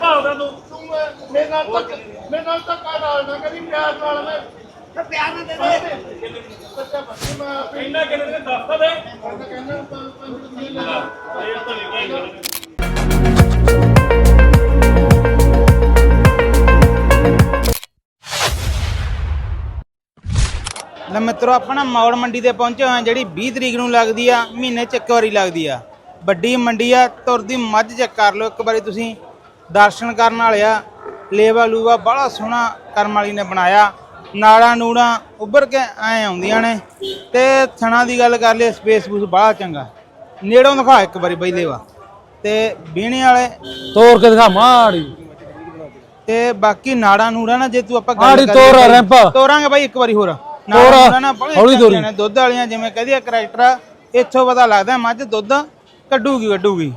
ਭਾਲਦਾ ਤੂੰ ਤੂੰ ਮੈਂ- ਮੇਰੇ ਨਾਲ ਤੱਕ ਮੇਰੇ ਨਾਲ ਧੱਕਾ ਨਾਲ ਨਾ ਕਰੀ ਪਿਆਰ ਨਾਲ ਮੈਂ। ਤੇ ਪਿਆਰ ਨਾਲ ਦੇ ਦੇ। ਸੱਚਾ ਬੰਦੀ ਮੈਂ ਆਪੇ ਇੰਨਾ ਕਿੰਨੇ ਦੇ ਦੱਸ ਤਾਂ ਦੇ। ਕਹਿੰਦਾ ਕਹਿੰਦਾ ਪੰਜ ਪੰਜ ਰੁਪਏ ਲੈ ਲਾ। ਇਹ ਤਾਂ ਲੈ ਮਿੱਤਰੋ ਆਪਣਾ ਮੌੜ ਮੰਡੀ ਤੇ ਪਹੁੰਚੇ ਹੋਏ ਹਾਂ ਜਿਹੜੀ 20 ਤਰੀਕ ਨੂੰ ਲੱਗਦੀ ਆ ਮਹੀਨੇ ਚ ਇੱਕ ਵਾਰੀ ਲੱਗਦੀ ਆ। ਵੱਡੀ ਮੰਡੀ ਆ ਤੁਰਦੀ ਮੱਝ ਚੈੱਕ ਕਰ ਲਓ ਇੱਕ ਵਾਰੀ ਤੁਸੀਂ। ਦਰਸ਼ਨ ਕਰਨ ਵਾਲਿਆ। ਲੇਵਾ ਲੂਵਾ ਬੜਾ ਸੋਹਣਾ ਕਰਮ ਵਾਲੀ ਨੇ ਬਣਾਇਆ। ਨਾੜਾਂ ਨੂੜਾਂ ਉੱਭਰ ਕੇ ਐ ਆਉਂਦੀਆਂ ਨੇ। ਤੇ ਥਣਾ ਦੀ ਗੱਲ ਕਰ ਲਈ ਸਪੇਸ ਸਪੂਸ ਬੜਾ ਚੰਗਾ। ਨੇੜੋਂ ਦਿਖਾ ਇੱਕ ਵਾਰੀ ਬਈ ਲੇਵਾ। ਤੇ ਬੀਣੇ ਵਾਲੇ। ਤੋੜ ਕੇ ਦਿਖਾ ਮਾੜੀ। ਤੇ ਬਾਕੀ ਨਾੜਾਂ ਨੂੜਾਂ ਨਾ ਜੇ ਤੂੰ ਆਪਾਂ ਤੋਰ ਰੈਂਪ। ਤੋਰਾਂਗੇ ਬਾਈ ਇੱਕ ਵਾਰੀ ਹੋਰ। ਤੋਰ, ਨਾੜਾਂ ਨਾ ਹੌਲੀ ਤੋਰੀ। ਦੁੱਧ ਵਾਲੀਆਂ ਜਿਵੇਂ ਕਹਦੀ ਕਰੈਕਟਰ ਆ ਇੱਥੋਂ ਪਤਾ ਲੱਗਦਾ ਮੱਝ ਦੁੱਧ ਕੱਢੂਗੀ ਕੱਢੂਗੀ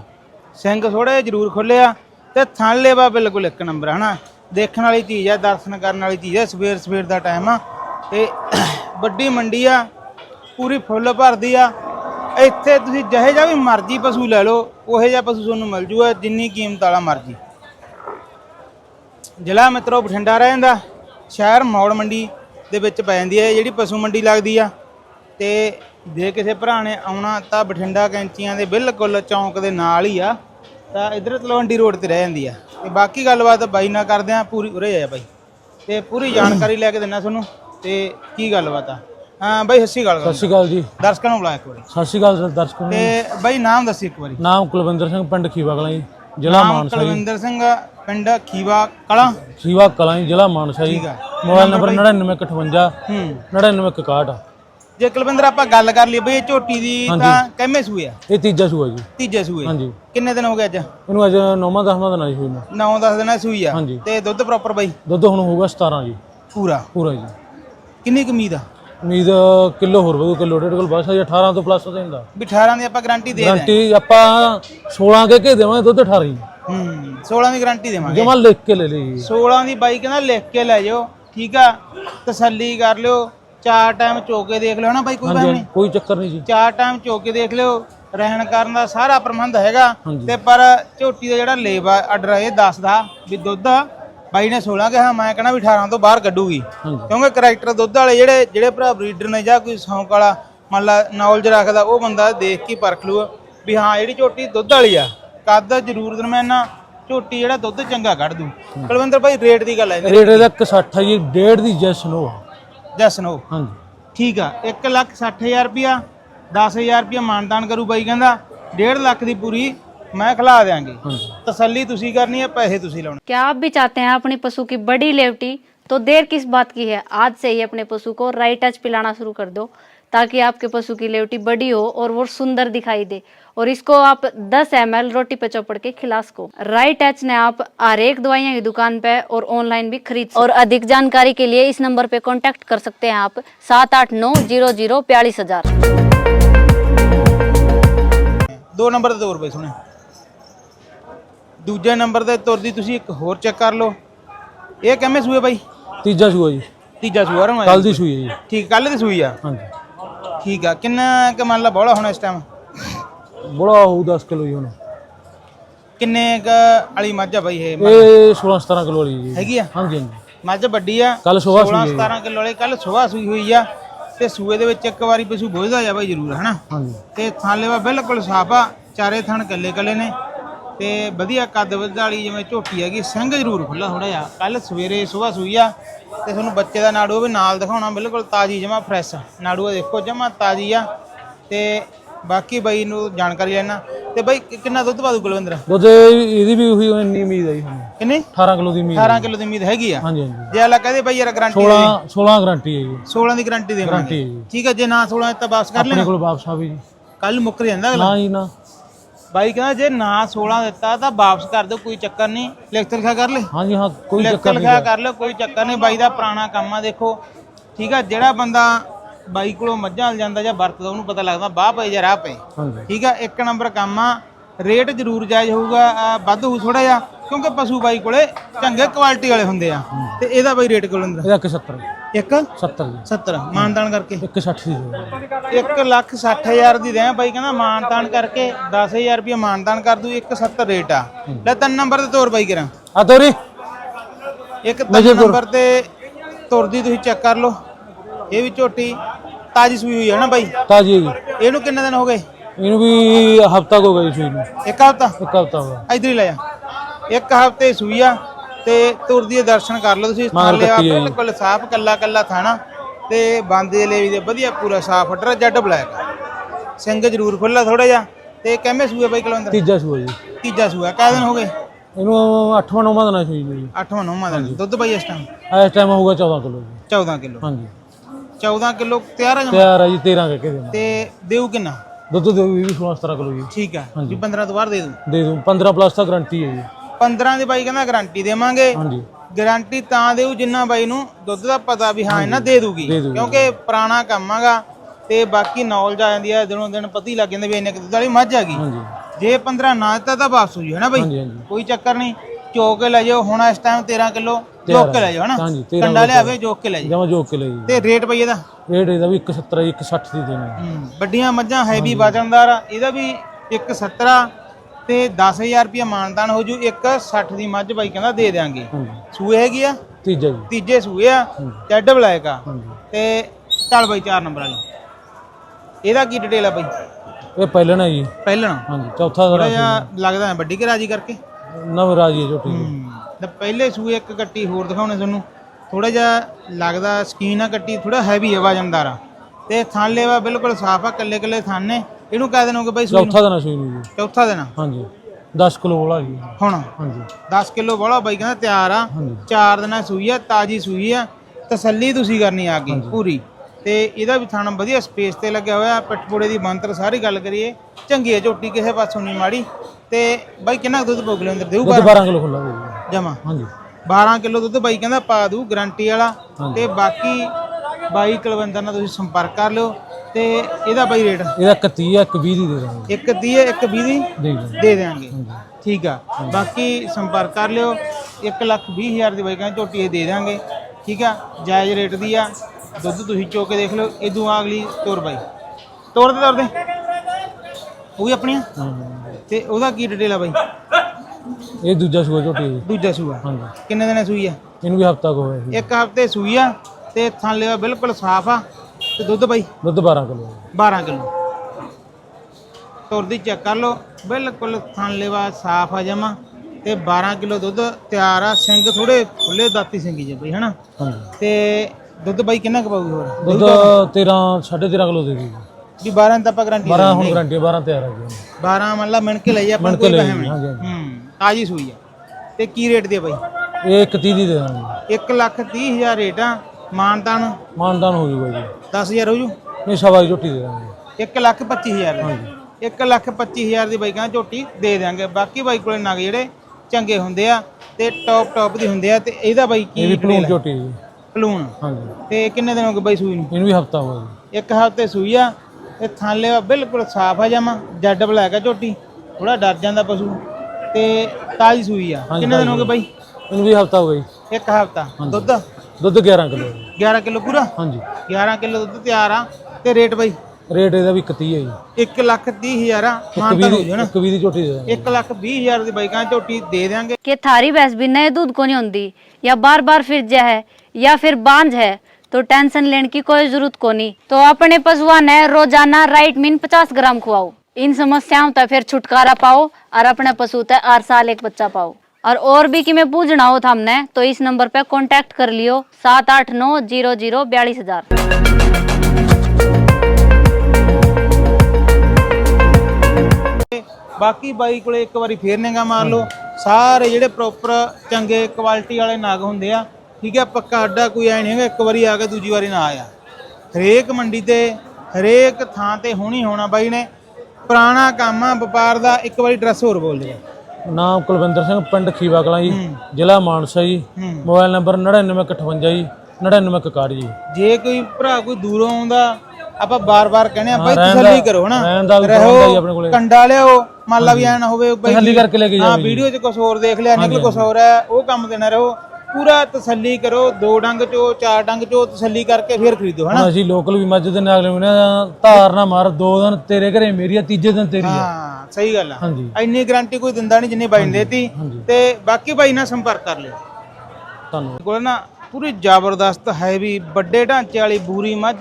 ਸਿੰਘ ਥੋੜੇ ਜ਼ਰੂਰ ਖੁੱਲਿਆ ਤੇ ਥਣ ਲੇਵਾ ਬਿਲਕੁਲ ਇੱਕ ਨੰਬਰ ਆ, ਹਨਾ? ਦੇਖਣ ਵਾਲੀ ਚੀਜ਼ ਆ ਦਰਸ਼ਨ ਕਰਨ ਵਾਲੀ ਚੀਜ਼ ਆ ਸਵੇਰ ਸਵੇਰ ਦਾ ਟਾਈਮ ਆ। ਤੇ ਵੱਡੀ ਮੰਡੀ ਆ ਪੂਰੀ ਫੁੱਲ ਭਰਦੀ ਆ। ਇੱਥੇ ਤੁਸੀਂ ਜਿਹੇ ਜਿਹਾ ਵੀ ਮਰਜ਼ੀ ਪਸ਼ੂ ਲੈ ਲਓ ਉਹੇ ਜਿਹਾ ਪਸ਼ੂ ਤੁਹਾਨੂੰ ਮਿਲ ਜੂਗਾ ਜਿੰਨੀ ਕੀਮਤ ਵਾਲਾ ਮਰਜ਼ੀ। ਜ਼ਿਲ੍ਹਾ ਮਿੱਤਰੋ ਬਠਿੰਡਾ ਰਹਿ ਜਾਂਦਾ ਸ਼ਹਿਰ ਮੌੜ ਮੰਡੀ ਦੇ ਵਿੱਚ ਪੈ ਜਾਂਦੀ ਹੈ ਜਿਹੜੀ ਪਸ਼ੂ ਮੰਡੀ ਲੱਗਦੀ ਆ। ਤੇ ਜੇ ਕਿਸੇ ਭਰਾ ਨੇ ਆਉਣਾ ਤਾਂ ਬਠਿੰਡਾ ਕੈਂਚੀਆਂ ਦੇ ਬਿਲਕੁਲ ਚੌਂਕ ਦੇ ਨਾਲ ਹੀ ਆ। ਤਾਂ ਇਧਰ ਤਲਵੰਡੀ ਰੋਡ ਤੇ ਰਹਿ ਜਾਂਦੀ ਆ। ਤੇ ਬਾਕੀ ਗੱਲਬਾਤ ਬਾਈ ਨਾਲ ਕਰਦੇ ਆ ਪੂਰੀ ਉਰੇ ਆ ਬਾਈ। ਤੇ ਪੂਰੀ ਜਾਣਕਾਰੀ ਲੈ ਕੇ ਦਿੰਨਾ ਤੁਹਾਨੂੰ ਤੇ ਕੀ ਗੱਲਬਾਤ ਆ? ਹਾਂ ਬਾਈ ਸੱਸੀ ਗੱਲ ਸਤਿ ਸ਼੍ਰੀ ਅਕਾਲ ਜੀ। ਦਰਸ਼ਕਾਂ ਨੂੰ ਬੁਲਾ ਇੱਕ ਵਾਰੀ। ਸਤਿ ਸ਼੍ਰੀ ਅਕਾਲ ਦਰਸ਼ਕੋ ਨੂੰ। ਤੇ ਬਾਈ ਨਾਮ ਦੱਸੀ ਇੱਕ ਵਾਰੀ। ਨਾਮ ਕੁਲਵਿੰਦਰ ਸਿੰਘ ਪਿੰਡ ਖੀਵਾ ਕਲਾਂ ਜੀ ਜ਼ਿਲ੍ਹਾ ਨਾਮ ਮਾਨਸਾ ਜੀ। ਕੁਲਵਿੰਦਰ ਸਿੰਘ ਪਿੰਡ ਖੀਵਾ ਕਲਾਂ। ਖੀਵਾ ਕਲਾਂ ਜੀ ਜ਼ਿਲ੍ਹਾ ਮਾਨਸਾ ਜੀ। ਠੀਕ ਆ। ਮੋਬਾਈਲ ਨੰਬਰ 9958 ਹੂੰ। 9961 ਜੇ ਕੁਲਵਿੰਦਰ ਆਪਾਂ ਗੱਲ ਕਰ ਲਈਏ ਬਈ ਇਹ ਝੋਟੀ ਦੀ ਤਾਂ ਕਿੰਮੇ ਸੂਏ ਆ? ਇਹ ਤੀਜਾ ਸੂਆ ਜੀ। ਤੀਜੇ ਸੂਏ। ਹਾਂਜੀ। ਕਿੰਨੇ ਦਿਨ ਹੋ ਗਏ ਅੱਜ? ਇਹਨੂੰ ਅੱਜ 9ਵਾਂ 10ਵਾਂ ਦਿਨ ਆਈ ਹੋਈ ਨੂੰ। 9-10 ਦਿਨਾਂ ਦੀ ਸੂਈ ਆ। ਹਾਂਜੀ। ਤੇ ਦੁੱਧ ਪ੍ਰੋਪਰ ਬਈ? ਦੁੱਧ ਹੁਣ ਹੋਊਗਾ 17 ਜੀ। ਪੂਰਾ? ਪੂਰਾ ਜੀ। ਕਿੰਨੀ ਕੁ ਉਮੀਦ ਆ? ਉਮੀਦ ਕਿਲੋ ਹੋਰ ਵਧੂ ਕਿਲੋ ਡੇਢ ਕਿਲੋ ਬਸ ਜੀ 18 ਤੋਂ ਪਲੱਸ ਦੇਂਦਾ ਵੀ 18 ਦੀ ਆਪਾਂ ਗਾਰੰਟੀ ਦੇ ਦੇ ਗਾਰੰਟੀ ਆਪਾਂ 16 ਕੇ ਕੇ ਦੇਵਾਂਗੇ ਦੁੱਧ 18 ਜੀ ਹੂੰ 16 ਦੀ ਗਾਰੰਟੀ ਦੇਵਾਂਗੇ। ਜਮਾ ਲਿਖ ਕੇ ਲੈ ਲਈ ਜੀ 16 ਦੀ ਬਾਈ ਕਹਿੰਦਾ ਲਿਖ ਕੇ ਲੈ ਜਾਓ ਠੀਕ ਆ? ਤਸੱਲੀ ਕਰ ਲਿਓ ਚਾਰ ਟਾਈਮ ਚੋਕੇ ਦੇਖ ਲਿਓ ਨਾ ਬਾਈ ਕੋਈ ਗੱਲ ਨਹੀਂ। ਕੋਈ ਚੱਕਰ ਨਹੀਂ ਜੀ। ਚਾਰ ਟਾਈਮ ਚੋਕੇ ਦੇਖ ਲਿਓ। ਰਹਿਣ ਕਰਨ ਦਾ ਸਾਰਾ ਪ੍ਰਬੰਧ ਹੈਗਾ। ਹਾਂਜੀ। ਤੇ ਪਰ ਝੋਟੀ ਦਾ ਜਿਹੜਾ ਲੇਵਾ ਆਰਡਰ ਇਹ ਦੱਸਦਾ ਵੀ ਦੁੱਧ ਬਾਈ ਨੇ 16 ਕਿਹਾ ਮੈਂ ਕਹਿੰਦਾ ਵੀ 18 ਤੋਂ ਬਾਹਰ ਕੱਢੂਗੀ। ਹਾਂਜੀ। ਕਿਉਂਕਿ ਕਰੈਕਟਰ ਦੁੱਧ ਵਾਲੇ ਜਿਹੜੇ ਜਿਹੜੇ ਭਰਾ ਬਰੀਡਰ ਨੇ ਜਾਂ ਕੋਈ ਸ਼ੌਂਕ ਵਾਲਾ ਮੰਨ ਲਾ ਨੌਲੇਜ ਰੱਖਦਾ ਉਹ ਬੰਦਾ ਦੇਖ ਕੇ ਹੀ ਪਰਖ ਲੂ ਵੀ ਹਾਂ ਜਿਹੜੀ ਝੋਟੀ ਦੁੱਧ ਵਾਲੀ ਆ ਕੱਦ ਜ਼ਰੂਰ ਦਰਮਿਆਨਾ ਝੋਟੀ ਜਿਹੜਾ ਦੁੱਧ ਚੰਗਾ ਕੱਢ ਦੂ ਕੁਲਵਿੰਦਰ ਭਾਈ ਰੇਟ ਦੀ ਗੱਲ ਹੈ ਰੇਟ ਇਹਦਾ 160 ਹੈ ਜੀ ਡੇਢ ਦੀ ਜੈਸ ਨੋ ਜਸ ਨੋ ਹਾਂਜੀ ਠੀਕ ਆ 1 ਲੱਖ 60000 ਰੁਪਿਆ 10000 ਰੁਪਿਆ ਮਾਨਦਾਨ ਕਰੂ ਬਾਈ ਕਹਿੰਦਾ 1.5 ਲੱਖ ਦੀ ਪੂਰੀ ਮੈਂ ਖਿਲਾ ਦਿਆਂਗੇ ਹਾਂਜੀ ਤਸੱਲੀ ਤੁਸੀਂ ਕਰਨੀ ਹੈ ਪੈਸੇ ਤੁਸੀਂ ਲਾਉਣੇ क्या आप भी चाहते हैं अपने पशु की बड़ी लेवटी तो देर किस बात की है आज से ही अपने पशु को राइट टच पिलाना शुरू कर दो ताकि आपके पशु की लेवटी बड़ी हो और वो सुंदर दिखाई दे और इसको आप 10 एम रोटी पे चौपड़ के खिला सको राइट टच ने आप हर एक दवाइयाँ की दुकान पे और ऑनलाइन भी खरीद और अधिक जानकारी के लिए इस नंबर पे कांटेक्ट कर सकते हैं आप सात आठ नौ जीरो जीरो बयालीस हजार ਦੋ ਨੰਬਰ ਤੇ ਦੋ ਰੁਪਏ ਸੁਣੇ ਦੂਜੇ ਨੰਬਰ ਤੇ ਤੁਰਦੀ ਤੁਸੀਂ ਇੱਕ ਹੋਰ ਚੈੱਕ ਕਰ ਲਓ ਇਹ ਕਿਵੇਂ ਸੂਏ ਬਾਈ ਤੀਜਾ ਸੂਆ ਜੀ ਤੀਜਾ ਸੂਆ ਰਹਾ ਕੱਲ ਦੀ ਸੂਈ ਹੈ ਜੀ ਠੀਕ ਕੱਲ ਦੀ ਸੂਈ ਆ ਹਾਂਜੀ ਠੀਕ ਆ ਕਿੰਨਾ ਕ ਮੰਨ ਲਾ ਬੋਲਾ ਹੁਣ ਇਸ ਟਾਈਮ ਬੜਾ ਹੋਊ 10 ਕਿਲੋ ਜੀ ਹੁਣ। ਕਿੰਨੇ ਕ ਵਾਲੀ ਮੱਝ ਆ ਬਾਈ ਇਹ ਇਹ 16 17 ਕਿਲੋ ਵਾਲੀ ਜੀ। ਹੈਗੀ ਆ? ਹਾਂਜੀ ਹਾਂਜੀ। ਮੱਝ ਵੱਡੀ ਆ ਕੱਲ ਸੁਬਾਹ 16 ਸੂਈ ਹੈ 17 ਕਿਲੋ ਵਾਲੀ ਕੱਲ ਸੁਬਾਹ ਸੂਈ ਹੋਈ ਆ। ਤੇ ਸੂਏ ਦੇ ਵਿੱਚ ਇੱਕ ਵਾਰੀ ਪਸ਼ੂ ਬੋਝਦਾ ਜਾ ਬਾਈ ਜ਼ਰੂਰ ਹਨਾ? ਹਾਂਜੀ। ਤੇ ਥਾਲੇ ਵਾ ਬਿਲਕੁਲ ਸਾਫ਼ ਆ ਚਾਰੇ ਥਣ ਕੱਲੇ ਕੱਲੇ ਨੇ। ਤੇ ਵਧੀਆ ਕੱਦ ਵੱਧ ਵਾਲੀ ਜਿਵੇਂ ਝੋਟੀ ਹੈਗੀ ਸਿੰਘ ਜ਼ਰੂਰ ਖੁੱਲਾ ਥੋੜਾ ਜਿਹਾ। ਕੱਲ ਸਵੇਰੇ ਸਵੇਰ ਸੂਈ ਆ ਤੇ ਤੁਹਾਨੂੰ ਬੱਚੇ ਦਾ ਨਾੜੂ ਵੀ ਨਾਲ ਦਿਖਾਉਣਾ ਬਿਲਕੁਲ ਤਾਜੀ ਜਮਾ ਫਰੈਸ਼ ਨਾੜੂ ਦੇਖੋ ਜਮਾ ਤਾਜੀ ਆ। ਤੇ ਬਾਕੀ ਬਾਈ ਨੂੰ ਜਾਣਕਾਰੀ ਲੈਣਾ। ਤੇ ਬਾਈ ਕਿ- ਕਿੰਨਾ ਦੁੱਧ ਪਾਦੂ ਕੁਲਵਿੰਦਰ? ਦੁੱਧ ਇਹਦੀ ਵੀ ਉਹੀ ਇੰਨੀ ਉਮੀਦ ਜੀ ਸਾਨੂੰ। ਕਿੰਨੀ? 18 ਕਿਲੋ ਦੀ ਉਮੀਦ ਹੈ। 18 ਕਿਲੋ ਦੀ ਉਮੀਦ ਹੈਗੀ ਆ। ਹਾਂਜੀ ਹਾਂਜੀ। ਜੇ ਆਲਾ ਕਹਦੇ ਬਾਈ ਯਾਰ ਗਾਰੰਟੀ 16 16 ਗਾਰੰਟੀ ਹੈ ਜੀ। 16 ਦੀ ਗਾਰੰਟੀ ਦੇਵਾਂਗੇ। ਗਾਰੰਟੀ ਹੈ ਜੀ। ਠੀਕ ਹੈ ਜੇ ਨਾ 16 ਤਾਂ ਵਾਪਸ ਕਰ ਆਪਣੇ ਲੈਣਾ। ਕੋਲ ਵਾਪਸ ਆ ਵੀ ਜੀ। ਕੱਲ ਮੁੱਕਰ ਜਾਂਦਾ ਅਗਲਾ। ਨਾ ਜੀ ਨਾ। ਬਾਈ ਕਹਿੰਦਾ ਜੇ ਨਾ 16 ਦਿੱਤਾ ਤਾਂ ਵਾਪਸ ਕਰ ਦਿਓ ਕੋਈ ਚੱਕਰ ਨਹੀਂ। ਲਿਖਤ ਲਿਖਾ ਕਰ ਲੈ। ਹਾਂਜੀ ਹਾਂ ਕੋਈ ਲਿਖਤ ਚੱਕਰ ਲਿਖਾ ਨਹੀਂ ਕਰ ਲਿਓ ਕੋਈ ਚੱਕਰ ਨਹੀਂ। ਬਾਈ ਦਾ ਪੁਰਾਣਾ ਕੰਮ ਆ ਦੇਖੋ। ਠੀਕ ਆ ਜਿਹੜਾ ਬੰਦਾ ਬਾਈ ਕੋਲੋਂ ਮੱਝਾਂ ਲ ਜਾਂਦਾ ਜਾਂ ਵਰਤਦਾ ਉਹਨੂੰ ਪਤਾ ਲੱਗਦਾ ਬਾਹ ਪਏ ਜਾਂ ਰਾਹ ਪਏ। ਹਾਂਜੀ। ਠੀਕ ਆ ਇੱਕ ਨੰਬਰ ਕੰਮ ਆ ਰੇਟ ਜ਼ਰੂਰ ਜਾਇਜ਼ ਹੋਊਗਾ ਅਹ ਵੱਧ ਹੋਊ ਥੋੜਾ ਜਿਹਾ ਕਿਉਂਕਿ ਪਸ਼ੂ ਬਾਈ ਕੋਲੇ ਚੰਗੇ ਕੁਆਲਿਟੀ ਵਾਲੇ ਹੁੰਦੇ ਆ। ਤੇ ਇਹਦਾ ਬਾਈ ਰੇਟ ਕੋਲ ਹੁੰਦਾ ਇਹਦਾ 170 ਇੱਕ? 70 ਜੀ 70 ਮਾਨਦਾਨ ਕਰਕੇ? 160 ਦੀ ਦੇ 1 ਲੱਖ 60 ਹਜ਼ਾਰ ਦੀ ਦੇ ਬਾਈ ਕਹਿੰਦਾ ਮਾਨਦਾਨ ਕਰਕੇ 10000 ਰੁਪਏ ਮਾਨਦਾਨ ਕਰ ਦੂ 170 ਰੇਟ ਆ। ਲੈ ਤਿੰਨ ਨੰਬਰ ਤੇ ਤੋਰ ਬਾਈ ਕਰਾਂ। ਆ ਤੋਰੀ। ਇੱਕ ਤਿੰਨ ਨੰਬਰ ਤੇ ਤੁਰਦੀ ਤੁਸੀਂ ਚੈੱਕ ਕਰ ਲਓ। ਇਹ ਵੀ ਝੋਟੀ ਤਾਜੀ ਸੂਈ ਹੋਈ ਹੈ ਨਾ ਬਾਈ? ਤਾਜੀ ਜੀ ਇਹਨੂੰ ਕਿੰਨੇ ਦਿਨ ਹੋ ਗਏ? ਇਹਨੂੰ ਵੀ ਹਫਤਾ ਹੋ ਗਿਆ ਜੀ ਸੂਈ ਨੂੰ। ਇੱਕ ਹਫ਼ਤਾ? ਇੱਕ ਹਫਤਾ ਹੋ ਗਿਆ। ਇਧਰ ਹੀ ਲੈ ਜਾ। ਇੱਕ ਹਫ਼ਤੇ ਸੂਈ ਆ। ਤੇ ਤੁਰਦੀ ਦੇ ਦਰਸ਼ਨ ਕਰ ਲਓ ਤੁਸੀਂ। ਥਾਲੇ ਆ। ਬਿਲਕੁਲ ਸਾਫ਼ ਕੱਲਾ ਕੱਲਾ ਥਾਣਾ ਤੇ ਬੰਦੇ ਲਈ ਦੇ ਵਧੀਆ ਪੂਰਾ ਸਾਫ਼ ਅਡਰ ਜੱਡ ਬਲੈਕ ਸਿੰਘ ਜ਼ਰੂਰ ਖੁੱਲਾ ਥੋੜਾ ਜਿਹਾ ਤੇ ਕਿੰਮੇ ਸੂਏ ਬਾਈ ਕਲਵੰਦਰ? ਤੀਜਾ ਸੂਆ ਜੀ। ਤੀਜਾ ਸੂਆ ਕਿੰਨੇ ਦਿਨ ਹੋ ਗਏ? ਇਹਨੂੰ 8ਵਾਂ 9ਵਾਂ ਦਿਨ ਸੂਈ ਜੀ। ਅੱਠਵਾਂ ਨੌਵਾਂ ਦਿਨ। ਦੁੱਧ ਬਾਈ ਇਸ ਟਾਈਮ ਇਸ ਟਾਈਮ ਹੋਊਗਾ 14 ਕਿਲੋ ਜੀ। 14 ਕਿਲੋ। ਹਾਂਜੀ। 14 ਕਿਲੋ ਤਿਆਰ ਜਮਾ? ਤਿਆਰ ਆ ਜੀ 13 ਕਹਿ ਕੇ ਦੇਣਾ। ਤੇ ਦੇਊ ਕਿੰਨਾ? ਦੁੱਧ ਦੇ ਵੀ 16 17 ਕਿਲੋ ਜੀ। ਠੀਕ ਆ। ਜੀ 15 ਤੋਂ ਬਾਅਦ ਦੇ ਦੂੰ ਦੇ ਦੂੰ 15 ਪਲੱਸ ਤਾਂ ਗਾਰੰਟੀ ਹੈ ਜੀ। 15 ਦੀ ਬਾਈ ਕਹਿੰਦਾ ਗਾਰੰਟੀ ਦੇਵਾਂਗੇ। ਹਾਂਜੀ। ਗਾਰੰਟੀ ਤਾਂ ਦੇਊ ਜਿੰਨਾ ਬਾਈ ਨੂੰ ਦੁੱਧ ਦਾ ਪਤਾ ਵੀ ਹਾਂ ਇਹਨਾਂ ਦੇ ਦੂਗੀ। ਦੇ ਦੂਗੀ। ਕਿਉਂਕਿ ਪੁਰਾਣਾ ਕੰਮ ਆਗਾ ਤੇ ਬਾਕੀ ਨੌਲੇਜ ਆ ਜਾਂਦੀ ਹੈ ਦਿਨੋਂ ਦਿਨ ਪਤਾ ਲੱਗ ਜਾਂਦਾ ਵੀ ਇੰਨੇ ਕੁ ਦੁੱਧ ਵਾਲੀ ਮੱਝ ਆ ਗਈ ਹਾਂਜੀ। ਜੇ 15 ਨਾ ਦਿੱਤਾ ਤਾਂ ਵਾਪਸ ਹੋ ਜੂ ਹੈਨਾ ਬਾਈ? ਹਾਂਜੀ ਕੋਈ ਚੱਕਰ ਨਹੀਂ। ਚੋਕ ਕੇ ਲੈ ਜਾਓ ਹੁਣ ਇਸ ਟਾਈਮ 13 ਕਿਲੋ ਚੋਕ ਕੇ ਲੈ ਜਾਓ ਹਨਾ? ਹਾਂਜੀ, 13 ਕੰਡਾ ਲਿਆਵੇ ਚੋਕ ਕੇ ਲੈ ਜਾਓ। ਜਮਾ ਜੋਕ ਕੇ ਲਈ ਤੇ ਰੇਟ ਬਈ ਇਹਦਾ? ਰੇਟ ਇਹਦਾ ਵੀ 170 160 ਦੀ ਦੇਣਾ। ਵੱਡੀਆਂ ਮੱਝਾਂ ਹੈਵੀ ਵਜਨਦਾਰ ਆ ਇਹਦਾ ਵੀ 170 ਤੇ 10000 ਰੁਪਏ ਮਾਨਦਾਨ ਹੋ ਜੂ 160 ਦੀ ਮੱਝ ਬਾਈ ਕਹਿੰਦਾ ਦੇ ਦੇਾਂਗੇ ਸੂਏ ਹੈਗੀ ਆ? ਤੀਜਾ ਜੀ। ਤੀਜੇ ਸੂਏ ਆ ਟੈਡ ਬਲੈਕ ਆ। ਤੇ ਚੱਲ ਬਾਈ 4 ਨੰਬਰ ਵਾਲੀ ਇਹਦਾ ਕੀ ਡਿਟੇਲ ਆ ਬਾਈ? ਇਹ ਪਹਿਲਣਾ ਜੀ। ਪਹਿਲਣਾ। ਹਾਂਜੀ ਚੌਥਾ ਥੋੜਾ ਲੱਗਦਾ ਹੈ ਵੱਡੀ ਘਰਾਜੀ ਕਰਕੇ। ਨਵ ਰਾਜੀ ਝੋਟੀ ਤੇ ਪਹਿਲੇ ਸੂਏ ਇੱਕ ਕੱਟੀ ਹੋਰ ਦਿਖਾਉਣੇ ਤੁਹਾਨੂੰ। ਥੋੜਾ ਜਿਹਾ ਲੱਗਦਾ ਸਕੀਨ ਆ ਕੱਟੀ ਥੋੜਾ ਹੈਵੀ ਹੈ ਵਜਨਦਾਰ ਆ। ਤੇ ਥਾਲੇ ਵਾ ਬਿਲਕੁਲ ਸਾਫ਼ ਆ ਕੱਲੇ ਕੱਲੇ ਥਾਨੇ ਇਹਨੂੰ ਕਹਿ ਦੇਣੋਗੇ ਬਾਈ ਸੂਈ ਨੂੰ? ਚੌਥਾ ਦਿਨ ਸੂਈ ਨੂੰ ਜੀ। ਚੌਥਾ ਦਿਨ ਹਾਂਜੀ। 10 ਕਿਲੋ ਵਾਲਾ ਜੀ। ਹੁਣ? ਹਾਂਜੀ। 10 ਕਿਲੋ ਬੋਲਾ ਬਾਈ ਕਹਿੰਦਾ ਤਿਆਰ ਆ। ਹਾਂਜੀ। ਚਾਰ ਦਿਨਾਂ ਸੂਈ ਆ ਤਾਜੀ ਸੂਈ ਆ। ਤਸੱਲੀ ਤੁਸੀਂ ਕਰਨੀ ਆ ਕੇ ਪੂਰੀ। ਤੇ ਇਹਦਾ ਵੀ ਥਾਣਾ ਵਧੀਆ ਸਪੇਸ ਤੇ ਲੱਗਿਆ ਹੋਇਆ ਪਟਪੋੜੇ ਦੀ ਮੰਤਰ ਸਾਰੀ ਗੱਲ ਕਰੀਏ। ਚੰਗੀ ਹੈ ਝੋਟੀ ਕਿਸੇ ਪਾਸੋਂ ਨਹੀਂ ਮਾੜੀ। ਤੇ ਬਾਈ ਕਿੰਨਾ ਕੁ ਦੁੱਧ ਪੋਗਲੇ ਅੰਦਰ? ਦੇਊ ਦੁੱਧ 12 ਕਿਲੋ ਖੁੱਲਾ ਜੀ। ਜਮਾ। ਹਾਂਜੀ। 12 ਕਿਲੋ ਦੁੱਧ ਬਾਈ ਕਹਿੰਦਾ ਪਾ ਦੂ ਗਾਰੰਟੀ ਵਾਲਾ। ਤੇ ਬਾਕੀ ਬਾਈ ਕੁਲਵੰਦਰ ਨਾਲ ਤੁਸੀਂ ਸੰਪਰਕ ਕਰ ਲਿਓ। ਤੇ ਇਹਦਾ ਬਾਈ ਰੇਟ? ਇਹਦਾ 31 ਹੈ 120 ਦੀ ਦੇ ਦਾਂਗੇ। ਇੱਕ 30 ਹੈ ਇੱਕ 20 ਦੀ? ਦੇ ਜੀ ਦੇ ਦੇਾਂਗੇ ਠੀਕ ਆ। ਬਾਕੀ ਸੰਪਰਕ ਕਰ ਲਿਓ। 1 ਲੱਖ 20 ਹਜ਼ਾਰ ਦੀ ਬਾਈ ਕਹਿੰਦਾ ਝੋਟੀ ਇਹ ਦੇ ਦਾਂਗੇ। ਠੀਕ ਆ? ਜਾਇਜ਼ ਰੇਟ ਦੀ ਆ। ਦੁੱਧ ਤੁਸੀਂ ਚੋ ਕੇ ਦੇਖ ਲਓ। ਇਦੋਂ ਅਗਲੀ ਤੋਰ ਬਾਈ। ਤੋਰ ਦੇ ਤੋਰ ਦੇ। ਉਹ ਵੀ ਆਪਣੀਆਂ? ਤੇ ਉਹਦਾ ਕੀ ਡਿਟੇਲ ਆ ਬਾਈ? ਇਹ ਦੂਜਾ ਸੂਆ ਝੋਟੀ ਜੀ। ਦੂਜਾ ਸੂਆ। ਹਾਂਜੀ। ਕਿੰਨੇ ਦਿਨਾਂ ਸੂਈ ਆ? ਇਹਨੂੰ ਵੀ ਹਫਤਾ ਕੋ ਹੋਇਆ ਇੱਕ ਹਫ਼ਤੇ ਸੂਈ ਆ ਤੇ ਥਾਲੇ ਬਿਲਕੁਲ ਸਾਫ਼ ਆ। ਤੇ ਦੁੱਧ ਬਾਈ? ਦੁੱਧ 12 ਕਿਲੋ। 12 ਕਿਲੋ। ਤੁਰਦੀ ਚੈੱਕ ਕਰ ਲਓ। ਬਿਲਕੁਲ ਥਾਲੇਵਾ ਸਾਫ਼ ਆ ਜਮਾ। ਤੇ 12 ਕਿਲੋ ਦੁੱਧ ਤਿਆਰ ਆ। ਸਿੰਘ ਥੋੜੇ ਖੁੱਲੇ ਦਾਤੀ ਸਿੰਘੀ ਜੇ ਬਈ ਹਨਾ? ਹਾਂਜੀ। ਤੇ ਦੁੱਧ ਬਾਈ ਕਿੰਨਾ ਕੁ ਪਾਊਗੀ ਹੋਰ? ਦੁੱਧ 13 13.5 ਕਿਲੋ ਦੇ ਦੀ ਵੀ 12 ਤਾਂ ਆਪਾਂ ਗਾਰੰਟੀ 12 ਹੁਣ ਗਾਰੰਟੀ 12 ਤਿਆਰ ਆ ਜੀ। 12 ਮੰਨ ਲਾ ਮਿਣ ਕੇ ਲਈ ਆਪਾਂ ਕੋਈ ਵਹਿਮ ਨਹੀਂ। ਹੂੰ ਤਾਜੀ ਸੂਈ ਆ। ਤੇ ਕੀ ਰੇਟ ਦੀ ਬਾਈ? ਇਹ 31 ਦੀ ਦੇ ਦਾਂਗੇ। 1 ਲੱਖ 30 ਹਜ਼ਾਰ ਰੇਟ ਆ। ਮਾਨਤਾਨ? ਮਾਨਦਾਨ ਹੋ ਜੂਗਾ ਜੀ। 10000 ਹੋ ਜੂ ਇਹ ਸਵਾ ਦੀ ਝੋਟੀ ਦੇ ਦਾਂਗੇ। 1 ਲੱਖ 25000 ਦੀ। 1 ਲੱਖ 25000 ਦੀ ਬਾਈਕਾਂ ਝੋਟੀ ਦੇ ਦਿਆਂਗੇ। ਬਾਕੀ ਬਾਈ ਕੋਲੇ ਨਗ ਜਿਹੜੇ ਚੰਗੇ ਹੁੰਦੇ ਆ ਤੇ ਟੌਪ ਟੌਪ ਦੀ ਹੁੰਦੇ ਆ ਤੇ ਇਹਦਾ ਬਾਈ ਇਹ ਵੀ ਝੋਟੀ ਜੀ। ਪਲੂਨ। ਹਾਂਜੀ। ਤੇ ਕਿੰਨੇ ਦਿਨ ਹੋ ਗਏ ਬਾਈ ਸੂਈ ਨੂੰ? ਇਹਨੂੰ ਵੀ ਹਫਤਾ ਹੋ ਗਿਆ। ਜੀ ਇੱਕ ਹਫ਼ਤੇ ਸੂਈ ਆ ਤੇ ਥਾਲੇ ਵਾ ਬਿਲਕੁਲ ਸਾਫ਼ ਆ ਜਾਮਾ ਜੱਡ ਬਲੈਕ ਆ ਝੋਟੀ। ਥੋੜਾ ਡਰ ਜਾਂਦਾ ਪਸ਼ੂ ਤੇ ਤਾਜੀ ਸੂਈ ਆ। ਕਿੰਨੇ ਦਿਨ ਹੋ ਗਏ ਬਾਈ? ਇਹਨੂੰ ਵੀ ਹਫਤਾ ਹੋ ਗਿਆ ਜੀ। ਇੱਕ ਹਫ਼ਤਾ। ਦੁੱਧ? ਦੁੱਧ 11 ਕਿਲੋ 11 ਕਿਲੋ ਪੂਰਾ ਹਾਂਜੀ 11 ਕਿਲੋ ਦੁੱਧ ਤਿਆਰ ਆ ਤੇ ਰੇਟ ਬਾਈ ਰੇਟ ਇਹਦਾ ਵੀ 31 ਹੈ ਜੀ 1 ਲੱਖ 30 ਹਜ਼ਾਰ ਆ ਇੱਕ ਮਾਨਤਾ ਵੀਹ ਹੋ ਦੀ ਜੂ ਨਾ ਇੱਕ ਵੀਹ ਦੀ ਝੋਟੀ ਦੇ ਦਾਂਗੇ 1 ਲੱਖ 20 ਹਜ਼ਾਰ ਦੀ ਬਾਈਕਾਂ ਝੋਟੀ ਦੇ ਦਿਆਂਗੇ कि थारी भैंस भी नए दूध को नहीं होती या बार बार फिर जा है या फिर बांझ है तो टेंशन लेने की कोई जरूरत को नहीं तो अपने पशुआ ने रोजाना राइट मीन 50 ग्राम खुआओ इन समस्याओं तक फिर छुटकारा पाओ और अपने पशु तक हर साल एक बच्चा पाओ और और भी कि मैं पूछना हो था हमने तो इस नंबर पे कांटेक्ट कर लियो सात आठ नौ जीरो जीरो बयालीस हजार ਤੇ ਬਾਕੀ ਬਾਈ ਕੋਲੇ ਇੱਕ ਵਾਰੀ ਫੇਰ ਨਿਗਾ ਮਾਰ ਲਓ ਸਾਰੇ ਜਿਹੜੇ ਪ੍ਰੋਪਰ ਚੰਗੇ ਕੁਆਲਿਟੀ ਵਾਲੇ ਨਾਗ ਹੁੰਦੇ ਆ ਠੀਕ ਹੈ ਪੱਕਾ ਅੱਡਾ ਕੋਈ ਐ ਨਹੀਂ ਹੈਗਾ ਇੱਕ ਵਾਰੀ ਆ ਕੇ ਦੂਜੀ ਵਾਰੀ ਨਾ ਆਇਆ ਹਰੇਕ ਮੰਡੀ ਤੇ ਹਰੇਕ ਥਾਂ ਤੇ ਹੋਣੀ ਹੋਣਾ ਬਾਈ ਨੇ ਪੁਰਾਣਾ ਕੰਮ ਆ ਵਪਾਰ ਦਾ ਇੱਕ ਵਾਰੀ ਡਰੈਸ ਹੋਰ ਬੋਲ ਦੇ ਨਾਮ ਕੁਲਵਿੰਦਰ ਸਿੰਘ ਪਿੰਡ ਖੀਵਾ ਕਲਾਂ ਜੀ ਜ਼ਿਲ੍ਹਾ ਮਾਨਸਾ ਜੀ। ਹੂੰ। ਮੋਬਾਈਲ ਨੰਬਰ 9958 ਜੀ 9961 ਜੀ। ਜੇ ਕੋਈ ਭਰਾ ਕੋਈ ਦੂਰੋਂ ਆਉਂਦਾ ਆਪਾਂ ਬਾਰ-ਬਾਰ ਕਹਿੰਦੇ ਆ ਦਾ- ਤਸੱਲੀ ਕਰੋ ਹਨਾ? ਹੈ ਰਹੋ। ਕੰਡਾ ਲਿਆਓ ਮੰਨ ਲਾ ਵੀ ਐ ਨਾ ਹੋਵੇ ਤਸੱਲੀ ਕਰਕੇ ਲੈ ਕੇ ਹਾਂ ਜਾਓ ਜੀ। ਵੀਡੀਓ 'ਚ ਕੁਝ ਹੋਰ ਦੇਖ ਲਿਆ ਨਿਕਲ ਕੁਝ ਹੋਰ ਹੈ ਉਹ ਕੰਮ ਨਾ ਰਹੋ। ਪੂਰਾ ਤਸੱਲੀ ਕਰੋ ਦੋ ਡੰਗ ਚੋ ਚਾਰ ਡੰਗ ਚੋ ਤਸੱਲੀ ਕਰਕੇ ਫਿਰ ਖਰੀਦੋ ਹਨਾ? ਹੁਣ ਅਸੀਂ ਲੋਕਲ ਵੀ ਮੱਝ ਦੇ ਨਾਲ ਅਗਲੇ ਮਹੀਨੇ ਧਾਰ ਨਾ ਮਾਰ ਦੋ ਦਿਨ ਤੇਰੇ ਘਰੇ ਮੇਰੀ ਆ ਤੀਜੇ ਦਿਨ ਤੇਰੀ ਆ। ਹਾਂ ਸਹੀ ਗੱਲ ਆ। ਹਾਂਜੀ। ਇੰਨੀ ਗਾਰੰਟੀ ਕੋਈ ਦਿੰਦਾ ਨਹੀਂ ਜਿੰਨੀ ਬਾਈ ਨੇ ਦੇਤੀ। ਹਾਂਜੀ। ਤੇ ਬਾਕੀ ਬਾਈ ਨਾਲ ਸੰਪਰਕ ਕਰ ਲਿਓ। ਧੰਨਵਾਦ। ਕੋਲ ਨਾ ਪੂਰੀ ਜ਼ਬਰਦਸਤ ਹੈਵੀ ਵੱਡੇ ਢਾਂਚੇ ਵਾਲੀ ਬੂਰੀ ਮੱਝ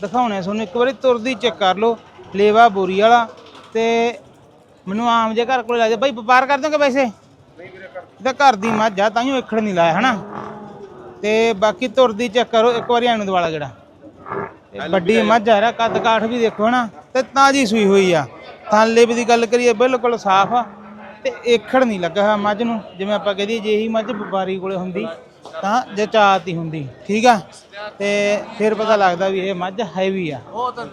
ਦਿਖਾਉਣੇ ਤੁਹਾਨੂੰ। ਇੱਕ ਵਾਰੀ ਤੁਰਦੀ ਚੈੱਕ ਕਰ ਲਓ ਲੇਵਾ ਬੂਰੀ ਵਾਲਾ। ਤੇ ਮੈਨੂੰ ਆਮ ਜੇ ਘਰ ਕੋਲ ਲੱਗਦਾ ਬਾਈ ਵਪਾਰ ਕਰ ਦੋਗੇ ਪੈਸੇ? ਕਰ ਘਰ ਦੀ ਮੱਝ ਆ ਤਾਂ ਹੀ ਵੇਖਣ ਨਹੀਂ ਲਾਇਆ ਹਨਾ? ਤੇ ਬਾਕੀ ਤੁਰਦੀ ਚੈੱਕ ਕਰੋ ਇੱਕ ਵਾਰੀ ਐਨੂੰ ਦਵਾਲਾ ਜਿਹੜਾ। ਤੇ ਵੱਡੀ ਮੱਝ ਆ ਰਾ ਕੱਦ ਕਾਠ ਵੀ ਦੇਖੋ ਨਾ ਤੇ ਤਾਜੀ ਸੂਈ ਹੋਈ ਆ। ਥਾਲੇ ਦੀ ਗੱਲ ਕਰੀਏ ਬਿਲਕੁਲ ਸਾਫ਼ ਆ। ਤੇ ਏਖੜ ਨਹੀਂ ਲੱਗਾ ਹੋਇਆ ਮੱਝ ਨੂੰ। ਜਿਵੇਂ ਆਪਾਂ ਕਹਦੇ ਜੇ ਇਹੀ ਮੱਝ ਵਪਾਰੀ ਕੋਲੇ ਹੁੰਦੀ ਤਾਂ ਜਚਾਤੀ ਹੁੰਦੀ ਠੀਕ ਆ? ਤੇ ਫਿਰ ਪਤਾ ਲੱਗਦਾ ਵੀ ਇਹ ਮੱਝ ਹੈਵੀ ਆ।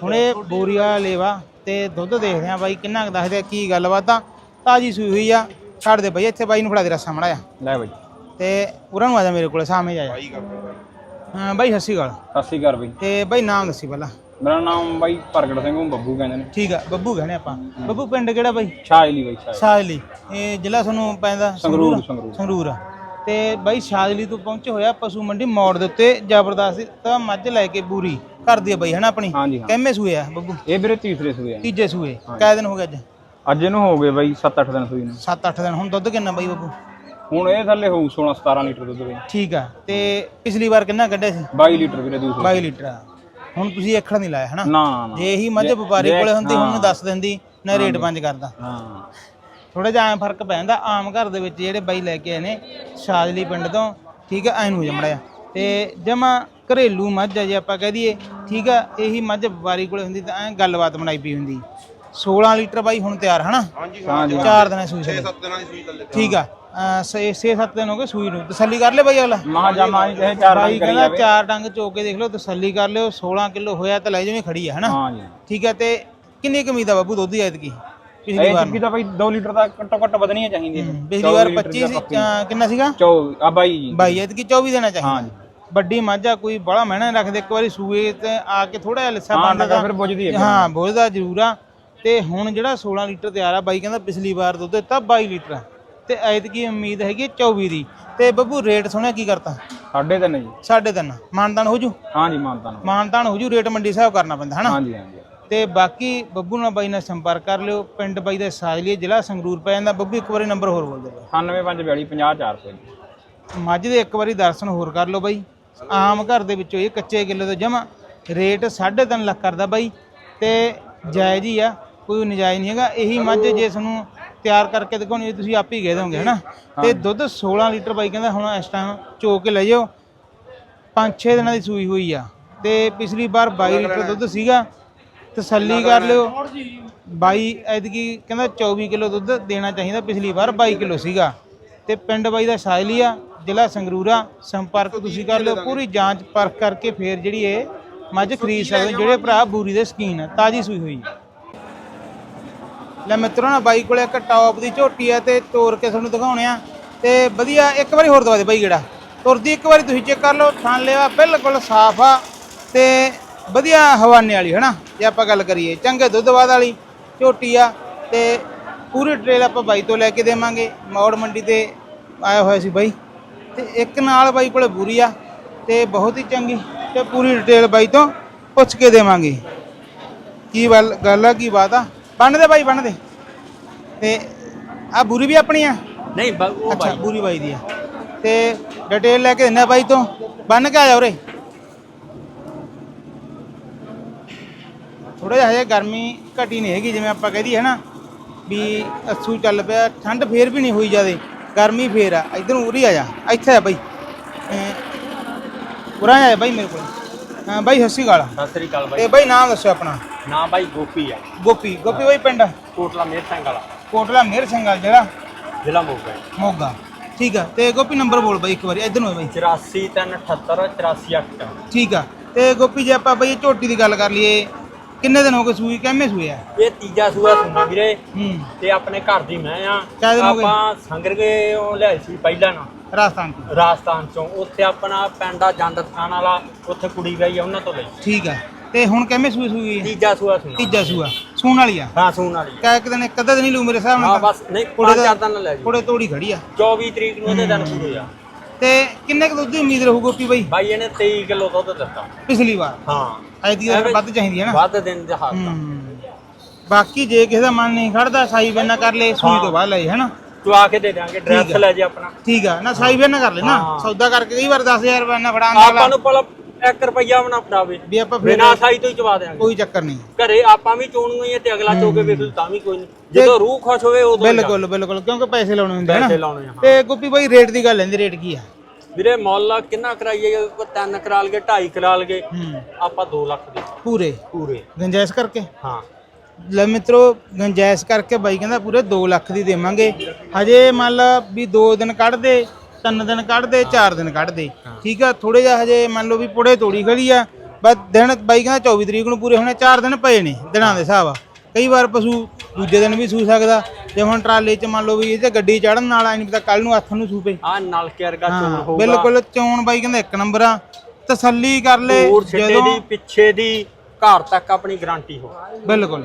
ਹੁਣ ਇਹ ਬੋਰੀ ਵਾਲਾ ਲੇਵਾ ਤੇ ਦੁੱਧ ਦੇਖਦੇ ਆ ਬਾਈ ਕਿੰਨਾ ਦੱਸਦੇ ਕੀ ਗੱਲਬਾਤ ਆ? ਤਾਜੀ ਸੂਈ ਹੋਈ ਆ। ਛੱਡ ਦੇ ਬਾਈ ਇੱਥੇ ਬਾਈ ਨੂੰ ਫੜਾ ਦੇ ਰਸਾ ਮੜਾ ਆ ਲੈ ਬਾਈ। ਤੇ ਉਰਾਂ ਨੂੰ ਆ ਜਾ ਮੇਰੇ ਕੋਲੇ ਸਾਹਮਣੇ ਜਾ। ਹਾਂ ਬਾਈ ਸਤਿ ਸ਼੍ਰੀ ਅਕਾਲ। ਸਤਿ ਸ਼੍ਰੀ ਅਕਾਲ ਬਾਈ। ਤੇ ਬਾਈ ਨਾਮ ਦੱਸੀ ਪਹਿਲਾਂ। ਮੇਰਾ ਨਾਮ ਬਾਈ ਪ੍ਰਗਟ ਸਿੰਘ ਉਹ ਬੱਬੂ ਕਹਿੰਦੇ ਨੇ। ਠੀਕ ਆ ਬੱਬੂ ਕਹਿੰਦੇ ਆਪਾਂ। ਬੱਬੂ ਪਿੰਡ ਕਿਹੜਾ ਬਾਈ? ਸ਼ਾਇਲੀ ਬਾਈ ਸ਼ਾਦਲੀ ਇਹ ਜ਼ਿਲ੍ਹਾ ਤੁਹਾਨੂੰ ਪੈਂਦਾ? ਸੰਗਰੂਰ, ਸੰਗਰੂਰ। ਆ। ਤੇ ਬਾਈ ਸ਼ਾਦਲੀ ਤੋਂ ਪਹੁੰਚੇ ਹੋਇਆ ਪਸ਼ੂ ਮੰਡੀ ਮੋੜ ਦੇ ਉੱਤੇ ਜ਼ਬਰਦਸਤ ਤਾਂ ਮੱਝ ਲੈ ਕੇ ਪੂਰੀ ਘਰ ਦੀ ਆ ਬਾਈ ਹਨਾ ਆਪਣੀ? ਕਿੰਮੇ ਸੂਏ ਆ ਬੱਬੂ? ਇਹ ਵੀਰੇ ਤੀਸਰੇ ਸੂਏ ਆ। ਤੀਜੇ ਸੂਏ। ਕਾਇ ਦਿਨ ਹੋ ਗਏ ਅੱਜ? ਅੱਜ ਇਹਨੂੰ ਹੋ ਗਏ ਬਾਈ 7-8 ਦਿਨ ਸੂਈ ਨੂੰ। 7-8 ਦਿਨ। ਹੁਣ ਦੁੱਧ ਕਿੰਨਾ ਬਾਈ ਬੱਬੂ ਹੁਣ ਇਹ ਥੱਲੇ ਹੋਊ 16-17 ਲੀਟਰ ਦੁੱਧ ਬਾਈ। ਠੀਕ ਆ। ਤੇ ਪਿਛਲੀ ਵਾਰ ਕਿੰਨਾ ਕੱਢਿਆ ਸੀ? 22 ਲੀਟਰ ਵੀਰੇ ਦੂਸਰੇ। 22 ਲੀਟਰ ਆ। ਹੁਣ ਤੁਸੀਂ ਅੱਖੜ ਨਹੀਂ ਲਾਇਆ ਹਨਾ? ਨਾ ਨਾ। ਜੇ ਇਹੀ ਮੱਝ ਵਪਾਰੀ ਕੋਲੇ ਹੁੰਦੀ ਹੁਣ ਦੱਸ ਦਿੰਦੀ ਨਾ ਰੇਟ ਪੰਜ ਕਰਦਾ। ਹਾਂ। ਥੋੜਾ ਜਿਹਾ ਐਂ ਫ਼ਰਕ ਪੈਂਦਾ ਆਮ ਘਰ ਦੇ ਵਿੱਚ ਜਿਹੜੇ ਬਾਈ ਲੈ ਕੇ ਆਏ ਨੇ ਸ਼ਾਦਲੀ ਪਿੰਡ ਤੋਂ ਠੀਕ ਆ ਐ ਨੂੰ ਜਮੜਿਆ। ਤੇ ਜਮਾ ਘਰੇਲੂ ਮੱਝ ਆ ਜੇ ਆਪਾਂ ਕਹਿ ਦਈਏ ਠੀਕ ਆ ਇਹੀ ਮੱਝ ਵਪਾਰੀ ਕੋਲੇ ਹੁੰਦੀ ਤਾਂ ਐ ਗੱਲਬਾਤ ਬਣਾਈ ਪਈ ਹੁੰਦੀ। 16 ਲੀਟਰ ਬਾਈ ਹੁਣ ਤਿਆਰ ਹਨਾ? ਹਾਂਜੀ ਚਾਰ ਦਿਨਾਂ ਦੀ ਸੂਈ 6 7 ਦਿਨਾਂ ਦੀ ਸੂਈ ਠੀਕ ਆ। 6-7 ਦਿਨ ਹੋ ਗਏ ਸੂਈ ਨੂੰ। ਤਸੱਲੀ ਕਰ ਲੈ ਬਾਈ ਅਗਲਾ। ਮਹਾ ਜਮਾ ਹੀ ਚਾਹੇ ਚਾਰ ਬਾਈ ਕਹਿੰਦਾ ਚਾਰ ਡੰਗ ਚੋ ਕੇ ਦੇਖ ਲਓ ਤਸੱਲੀ ਕਰ ਲਿਓ 16 ਕਿਲੋ ਹੋਇਆ ਤਾਂ ਲੈ ਜਿਵੇਂ ਖੜੀ ਆ ਹਨਾ? ਹਾਂਜੀ ਠੀਕ ਆ ਤੇ ਕਿੰਨੀ ਕਮੀਦ ਆ ਬਾਬੂ ਦੁੱਧ ਦੀ ਐਤਕੀ? ਪਿਛਲੀ ਵਾਰ ਚੁੱਕੀ ਤਾਂ ਬਾਈ 2 ਲੀਟਰ ਦਾ ਘੱਟੋ ਘੱਟ ਵਧਣੀਆਂ ਚਾਹੀਦੀਆਂ ਪਿਛਲੀ ਵਾਰ 25 ਸੀ ਅਹ ਕਿੰਨਾ ਸੀਗਾ? ਚੌ ਆ ਬਾਈ ਜੀ। 22 ਐਤਕੀ 24 ਦੇਣਾ ਚਾਹੀਦਾ। ਹਾਂਜੀ ਵੱਡੀ ਮੱਝ ਕੋਈ ਬੜਾ ਮਹਿਣਾ ਰੱਖਦੇ ਇੱਕ ਵਾਰੀ ਸੂਏ ਤੇ ਆ ਕੇ ਥੋੜਾ ਜਿਹਾ ਲਿੱਸਾ ਤਾਂ ਫਿਰ ਬੁੱਝਦੀ ਹੈ। ਹਾਂ ਬੋਝਦਾ ਜ਼ਰੂਰ ਆ। ਤੇ ਹੁਣ ਜਿਹੜਾ 16 ਲੀਟਰ ਤਿਆਰ ਆ ਬਾਈ ਕਹਿੰਦਾ ਪਿਛਲੀ ਵਾਰ ਦੁੱਧ ਦਿੱਤਾ 22 ਲੀਟਰ ਆ। ਤੇ ਐਤਕੀ ਉਮੀਦ ਹੈਗੀ ਹੈ 24 ਦੀ। ਤੇ ਬੱਬੂ ਰੇਟ ਸੁਣਿਆ ਕੀ ਕਰਤਾ? ਸਾਢੇ ਤਿੰਨ ਜੀ। ਸਾਢੇ ਤਿੰਨ। ਮਾਨਦਾਨ ਹੋ ਜੂ? ਹਾਂਜੀ ਮਾਨਤਾ ਨੂੰ ਮਾਨਦਾਨ ਹੋ ਜੂ ਰੇਟ ਮੰਡੀ ਹਿਸਾਬ ਕਰਨਾ ਪੈਂਦਾ ਹਨਾ? ਹਾਂਜੀ ਹਾਂਜੀ। ਤੇ ਬਾਕੀ ਬੱਬੂ ਨਾਲ ਬਾਈ ਨਾਲ ਸੰਪਰਕ ਕਰ ਲਿਓ। ਪਿੰਡ ਬਾਈ ਦਾ ਸਾਜਲੀ ਜ਼ਿਲ੍ਹਾ ਸੰਗਰੂਰ ਪੈ ਜਾਂਦਾ। ਬੱਬੂ ਇੱਕ ਵਾਰੀ ਨੰਬਰ ਹੋਰ ਬੋਲ ਦੇ 9542 50400 ਜੀ। ਮੱਝ ਦੇ ਇੱਕ ਵਾਰੀ ਦਰਸ਼ਨ ਹੋਰ ਕਰ ਲਓ ਬਾਈ। ਆਮ ਘਰ ਦੇ ਵਿੱਚੋਂ ਇਹ ਕੱਚੇ ਕਿੱਲੇ ਤੋਂ ਜਮਾ ਰੇਟ 3.5 ਲੱਖ ਕਰਦਾ ਬਾਈ। ਤੇ ਜਾਇਜ਼ ਹੀ ਆ। ਕੋਈ ਨਜਾਇਜ਼ ਨਹੀਂ ਹੈਗਾ। ਇਹੀ ਮੱਝ ਜੇ ਤੁਹਾਨੂੰ ਤਿਆਰ ਕਰਕੇ ਦਿਖਾਉਣੀ ਤੁਸੀਂ ਆਪ ਹੀ ਕਹਿ ਦੋਗੇ ਹਨਾ? ਤੇ ਦੁੱਧ 16 ਲੀਟਰ ਬਾਈ ਕਹਿੰਦਾ ਹੁਣ ਇਸ ਟਾਈਮ ਚੋ ਕੇ ਲੈ ਜਾਓ। 5-6 ਦਿਨਾਂ ਦੀ ਸੂਈ ਹੋਈ ਆ। ਤੇ ਪਿਛਲੀ ਵਾਰ 22 ਲੀਟਰ ਦੁੱਧ ਸੀਗਾ। ਤਸੱਲੀ ਕਰ ਲਿਓ। 22 ਐਤਕੀ ਕਹਿੰਦਾ 24 ਕਿਲੋ ਦੁੱਧ ਦੇਣਾ ਚਾਹੀਦਾ ਪਿਛਲੀ ਵਾਰ 22 ਕਿਲੋ ਸੀਗਾ। ਤੇ ਪਿੰਡ ਬਾਈ ਦਾ ਸਾਜਲੀ ਆ ਜ਼ਿਲ੍ਹਾ ਸੰਗਰੂਰਾ ਸੰਪਰਕ ਤੁਸੀਂ ਕਰ ਲਿਓ। ਪੂਰੀ ਜਾਂਚ ਪਰਖ ਕਰਕੇ ਫੇਰ ਜਿਹੜੀ ਇਹ ਮੱਝ ਖਰੀਦ ਸਕਦੇ ਜਿਹੜੇ ਭਰਾ ਬੂਰੀ ਦੇ ਸਕੀਨ ਆ ਤਾਜੀ ਸੂਈ ਹੋਈ। ਲੈ ਮਿੱਤਰੋ ਨਾ ਬਾਈ ਕੋਲੇ ਇੱਕ ਟੌਪ ਦੀ ਝੋਟੀ ਆ ਤੇ ਤੋੜ ਕੇ ਤੁਹਾਨੂੰ ਦਿਖਾਉਣੇ ਆ। ਤੇ ਵਧੀਆ, ਇੱਕ ਵਾਰੀ ਹੋਰ ਦਵਾ ਦੇ ਬਾਈ ਗੇੜਾ। ਤੁਰਦੀ ਇੱਕ ਵਾਰੀ ਤੁਸੀਂ ਚੈੱਕ ਕਰ ਲਓ ਥਣ ਲੈਵਾ ਬਿਲਕੁਲ ਸਾਫ਼ ਆ ਤੇ ਵਧੀਆ ਹਵਾਨੇ ਵਾਲੀ, ਹਨਾ? ਜੇ ਆਪਾਂ ਗੱਲ ਕਰੀਏ, ਚੰਗੇ ਦੁੱਧ ਬਾਦ ਵਾਲੀ ਝੋਟੀ ਆ ਤੇ ਪੂਰੀ ਟ੍ਰੇਲ ਆਪਾਂ ਬਾਈ ਤੋਂ ਲੈ ਕੇ ਦੇਵਾਂਗੇ। ਮੌੜ ਮੰਡੀ ਤੇ ਆਇਆ ਹੋਇਆ ਸੀ ਬਾਈ। ਤੇ ਇੱਕ ਨਾਲ ਬਾਈ ਕੋਲੇ ਬੂਰੀ ਆ ਤੇ ਬਹੁਤ ਹੀ ਚੰਗੀ ਤੇ ਪੂਰੀ ਡਿਟੇਲ ਬਾਈ ਤੋਂ ਪੁੱਛ ਕੇ ਦੇਵਾਂਗੇ। ਕੀ ਵੱਲ- ਗੱਲ ਆ, ਕੀ ਬਾਤ ਆ? ਬੰਨ ਦੇ ਬਾਈ ਬੰਨ ਦੇ। ਤੇ ਆ ਬੂਰੀ ਵੀ ਆਪਣੀ ਆ? ਨਹੀਂ ਬ- ਉਹ ਅੱਛਾ ਬੂਰੀ ਬਾਈ ਦੀ ਆ। ਤੇ ਡਿਟੇਲ ਲੈ ਕੇ ਦਿੰਦੇ ਬਾਈ ਤੋਂ। ਬੰਨ ਕੇ ਆ ਜਾ ਉਰੇ। ਥੋੜਾ ਜਿਹਾ ਹਜੇ ਗਰਮੀ ਘਟੀ ਨਹੀਂ ਹੈਗੀ ਜਿਵੇਂ ਆਪਾਂ ਕਹਦੀ ਹੈ ਨਾ ਵੀ ਅੱਸੂ ਚੱਲ ਪਿਆ ਠੰਡ ਫੇਰ ਵੀ ਨਹੀਂ ਹੋਈ ਜਾਦੇ ਗਰਮੀ ਫੇਰ ਆ। ਇਧਰ ਉਰੀ ਆ ਜਾ। ਇੱਥੇ ਆ ਬਾਈ। ਉਰਾਂ ਆ ਜਾ ਬਾਈ ਮੇਰੇ ਕੋਲ। ਹਾਂ ਬਾਈ ਸਤਿ ਸ਼੍ਰੀ ਅਕਾਲ। ਸਤਿ ਸ੍ਰੀ ਅਕਾਲ ਬਾਈ। ਤੇ ਬਾਈ ਨਾਮ ਦੱਸੋ ਆਪਣਾ। ਨਾ ਬਾਈ ਗੋਪੀ ਆ। ਗੋਪੀ ਗੋਪੀ ਬਾਈ ਪਿੰਡ? ਕੋਟਲਾ ਮੇਰ ਸਿੰਘ ਵਾਲਾ। ਕੋਟਲਾ ਮੇਰ ਸਿੰਘ ਵਾਲਾ ਜਿਹੜਾ? ਜ਼ਿਲ੍ਹਾ ਮੋਗਾ। ਮੋਗਾ। ਠੀਕ ਆ ਤੇ ਗੋਪੀ ਨੰਬਰ ਬੋਲ ਬਾਈ ਇੱਕ ਵਾਰੀ ਇਧਰ ਨੂੰ ਬਾਈ। 84 378 848 ਠੀਕ ਆ ਤੇ ਗੋਪੀ ਜੇ ਆਪਾਂ ਬਈ ਝੋਟੀ ਦੀ ਗੱਲ ਕਰ ਲਈਏ ਕਿੰਨੇ ਦਿਨ ਹੋ ਗਏ ਸੂਈ ਕਿੰਨੇ ਸੂਏ ਆ? ਇਹ ਤੀਜਾ ਸੂਆ ਸੁਣਾ ਵੀਰੇ। ਹੂੰ। ਤੇ ਆਪਣੇ ਘਰ ਦੀ ਮੈਂ ਆ। ਕਿਆ ਦਿਨ ਹੋ ਗਏ? ਆਪਾਂ ਸੰਗਰਗੇ ਉਹ ਲਿਆਈ ਸੀ ਪਹਿਲਾਂ ਨਾ ਰਾਜਸਥਾਨ ਤੋਂ। ਰਾਜਸਥਾਨ ਚੋਂ। ਉੱਥੇ ਆਪਣਾ ਪਿੰਡ ਜੰਡ ਥਾਣ ਵਾਲਾ। ਉੱਥੇ ਕੁੜੀ ਗਈ ਆ ਉਹਨਾਂ ਤੋਂ ਲਈ। ਠੀਕ ਆ। ਤੇ ਹੁਣ ਸੂਏ ਸੂਈ ਹੈ? ਤੀਜਾ ਸੂਆ ਸੁਣਾ। ਤੀਜਾ ਸੂਆ। ਸੂਣ ਵਾਲੀ ਆ? ਹਾਂ ਸੂਣ ਵਾਲੀ ਕਾ ਇੱਕ ਦਿਨ ਇੱਕ ਅੱਧਾ ਦਿਨ ਹੀ ਲੂ ਮੇਰੇ ਹਿਸਾਬ ਹਾਂ ਨਾਲ ਬਸ ਨਹੀਂ ਕੁੜੀ ਪੰਜ ਦਾ- ਚਾਰ ਦਿਨ ਲੈ ਜੀ ਕੋੜੇ ਤੋੜੀ ਖੜੀ ਆ। 24 ਤਰੀਕ ਨੂੰ ਉਹਦੇ ਦਿਨ ਪੂਰੇ ਆ। ਤੇ ਕਿੰਨੇ ਕੁ ਦੁੱਧ ਦੀ ਉਮੀਦ ਰਹੂ ਗੋਪੀ ਬਾਈ? ਬਾਈ ਇਹਨੇ 23 ਕਿਲੋ ਦੁੱਧ ਦਿੱਤਾ। ਪਿਛਲੀ ਵਾਰ। ਹਾਂ। ਐਤਕੀ ਦਾ ਵੱਧ ਚਾਹੀਦੀ ਹੈ ਨਾ। ਵੱਧ ਦਿਨ ਦੇ ਹੱਥ ਹੂੰ। ਬਾਕੀ ਜੇ ਕਿਸੇ ਦਾ ਮਨ ਨਹੀਂ ਖੜਦਾ ਸਾਈ ਬੈਨਾ ਕਰ ਲੈ ਸੂਈ ਤੋਂ ਬਾਅਦ ਲੈ ਜੇ, ਹਨਾ? ਆ ਕੇ ਦੇ ਦਾਂਗੇ ਡਰੈਸ ਲੈ ਜੇ ਆਪਣਾ। ਠੀਕ ਆ ਨਾ ਸਾਈ ਬੈਨਾ ਕਰ ਲੈ ਨਾ। ਹਾਂ। ਸੌਦਾ ਕਰਕੇ ਕਈ ਵਾਰ 10000 ਰੁਪਏ ਨਾ ਫੜਾਉਣ ਆਪਾਂ ਵਾਲਾ ਨੂੰ ਭਲਾ 1 ਰੁਪਈਆ ਬਣਾ ਫੜਾਵੇ। ਵੀ ਆਪਾਂ ਫਿਰ ਬਿਨਾਂ ਸਾਈ ਤੋਂ ਹੀ ਚਵਾ ਦੇਾਂਗੇ ਕੋਈ ਚੱਕਰ ਨਹੀਂ। ਘਰੇ ਆਪਾਂ ਵੀ ਚੋਣੀਆਂ ਹੀ ਆ ਤੇ ਅਗਲਾ ਚੋ ਕੇ ਵੇਖ ਲੂ ਤਾਂ ਵੀ ਕੋਈ ਨਹੀਂ। ਜਦੋਂ ਰੂਹ ਖੁਸ਼ ਹੋਵੇ ਉਦੋਂ ਹੀ ਬਿਲਕੁਲ ਬਿਲਕੁਲ ਕਿਉਂਕਿ ਪੈਸੇ ਲਾਉਣੇ ਹੁੰਦੇ ਪੈਸੇ ਹਨਾ ਲਾਉਣੇ ਆ ਹਾਂ। ਤੇ ਗੁੱਪੀ ਬਾਈ ਰੇਟ ਦੀ ਗੱਲ ਲੈਂਦੀ ਰੇਟ ਕੀ ਆ? ਵੀਰੇ ਮੁੱਲ ਕਿੰਨਾ ਕਰਾਈਏ? ਕੋਈ ਤਿੰਨ ਕਰਾ ਲਗੇ ਢਾਈ ਕਰਾ ਲਗੇ। ਹੂੰ। ਆਪਾਂ 2 ਲੱਖ ਦੇ। ਪੂਰੇ? ਪੂਰੇ। ਗੰਜਾਇਸ਼ ਕਰਕੇ? ਹਾਂ। ਲੈ ਮਿੱਤਰੋ ਗੰਜਾਇਸ਼ ਕਰਕੇ ਬਾਈ ਕਹਿੰਦਾ ਪੂਰੇ 2 ਲੱਖ ਦੀ ਦੇਵਾਂਗੇ। ਹਜੇ ਮੰਨ ਲਾ ਵੀ 2 ਦਿਨ ਕੱਢ ਦੇ 3 ਦਿਨ ਕੱਢ ਦੇ 4 ਦਿਨ ਕੱਢ ਦੇ ਠੀਕ ਆ ਥੋੜੇ ਜਿਹਾ ਹਜੇ ਮੰਨ ਲਓ ਵੀ ਪੁੜੇ ਤੋੜੀ ਖੜੀ ਆ ਬਸ ਦਿਨ ਬਾਈ ਕਹਿੰਦਾ 24 ਤਰੀਕ ਨੂੰ ਪੂਰੇ ਹੋਣੇ 4 ਦਿਨ ਪਏ ਨੇ ਦਿਨਾਂ ਦੇ ਹਿਸਾਬ ਆ। ਕਈ ਵਾਰ ਪਸ਼ੂ ਦੂਜੇ ਦਿਨ ਵੀ ਸੂ ਸਕਦਾ ਜੇ ਹੁਣ ਟਰਾਲੇ 'ਚ ਮੰਨ ਲਓ ਵੀ ਇਹ ਤੇ ਗੱਡੀ ਚੜਨ ਨਾਲ ਆ ਨਹੀਂ ਪਤਾ ਕੱਲ ਨੂੰ ਹੱਥ ਨੂੰ ਸੂ ਪਏ ਆ ਨਲਕੇ ਵਰਗਾ ਚੋਣ ਹੋਊਗਾ। ਬਿਲਕੁਲ ਚੋਣ ਬਾਈ ਕਹਿੰਦਾ ਇੱਕ ਨੰਬਰ ਆ ਤਸੱਲੀ ਕਰ ਲੈ ਜਦੋਂ ਪਿੱਛੇ ਦੀ ਘਰ ਤੱਕ ਆਪਣੀ ਗਾਰੰਟੀ ਹੋ। ਬਿਲਕੁਲ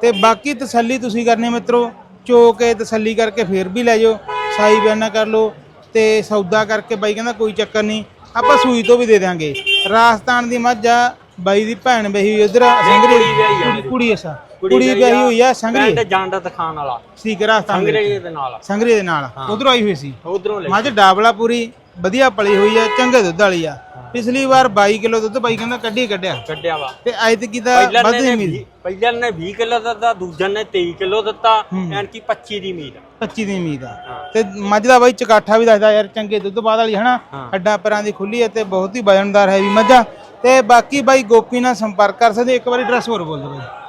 ਤੇ ਬਾਕੀ ਤਸੱਲੀ ਤੁਸੀਂ ਕਰਨੀ ਮਿੱਤਰੋ ਚੋ ਕੇ ਤਸੱਲੀ ਕਰਕੇ ਫੇਰ ਵੀ ਲੈ ਜਾਓ ਸਾਈ ਬਿਆਨਾ ਕਰ ਲਓ ਤੇ ਸੌਦਾ ਕਰਕੇ ਬਾਈ ਕਹਿੰਦਾ ਕੋਈ ਚੱਕਰ ਨਹੀਂ ਆਪਾਂ ਸੂਈ ਤੋਂ ਵੀ ਦੇ ਦਿਆਂਗੇ। ਰਾਜਸਥਾਨ ਦੀ ਮੱਝ ਆ ਬਾਈ ਦੀ ਭੈਣ ਬਹੀ ਉਧਰ ਸੰਗਰੀ। ਕੁੜੀ ਅਸਾ ਕੁੜੀ ਵਿਆਹੀ ਹੋਈ ਆ ਸੰਗਰੀ। ਪਿੰਡ ਜੰਡ ਦਿਖਾਣ ਵਾਲਾ। ਠੀਕ ਰਾਜਸਥਾਨ। ਅੰਗਰੇਜ਼ ਦੇ ਨਾਲ ਸੰਗਰੀ ਦੇ ਨਾਲ ਉਧਰੋਂ ਆਈ ਹੋਈ ਸੀ। ਉਧਰੋਂ ਲੈ ਮੱਝ ਡਾਬਲਾ ਪੂਰੀ ਵਧੀਆ ਪਲੀ ਹੋਈ ਆ ਚੰਗੇ ਦੁੱਧ ਵਾਲੀ ਆ। ਪਿਛਲੀ ਵਾਰ 22 ਕਿਲੋ ਦੁੱਧ ਬਾਈ ਕਹਿੰਦਾ ਕੱਢੀ ਕੱਢਿਆ। ਕੱਢਿਆ ਵਾ। ਤੇ ਐਤਕੀ ਦਾ ਵੱਧ ਉਮੀਦ ਵੀਹ- ਪਹਿਲਾਂ ਨੇ 20 ਕਿਲੋ ਦਿੱਤਾ ਦੂਜੇ ਨੇ 23 ਕਿਲੋ ਦਿੱਤਾ ਯਾਨੀ ਕਿ 25 ਦੀ ਉਮੀਦ ਆ। 25 ਦੀ ਉਮੀਦ ਆ। ਤੇ ਮੱਝ ਦਾ ਬਾਈ ਚਕਾਠਾ ਵੀ ਦੱਸਦਾ ਯਾਰ ਚੰਗੇ ਦੁੱਧ ਬਾਦ ਵਾਲੀ ਹਨਾ? ਹਾਂ। ਹੱਡਾਂ ਪੈਰਾਂ ਦੀ ਖੁੱਲੀ ਹੈ ਤੇ ਬਹੁਤ ਹੀ ਵਜਨਦਾਰ ਹੈ ਵੀ ਮੱਝਾਂ। ਤੇ ਬਾਕੀ ਬਾਈ ਗੋਪੀ ਨਾਲ ਸੰਪਰਕ ਕਰ ਸਕਦੇ ਇੱਕ ਵਾਰੀ ਐਡਰੈਸ ਹੋਰ ਬੋਲ ਦਿਓ ਬਾਈ।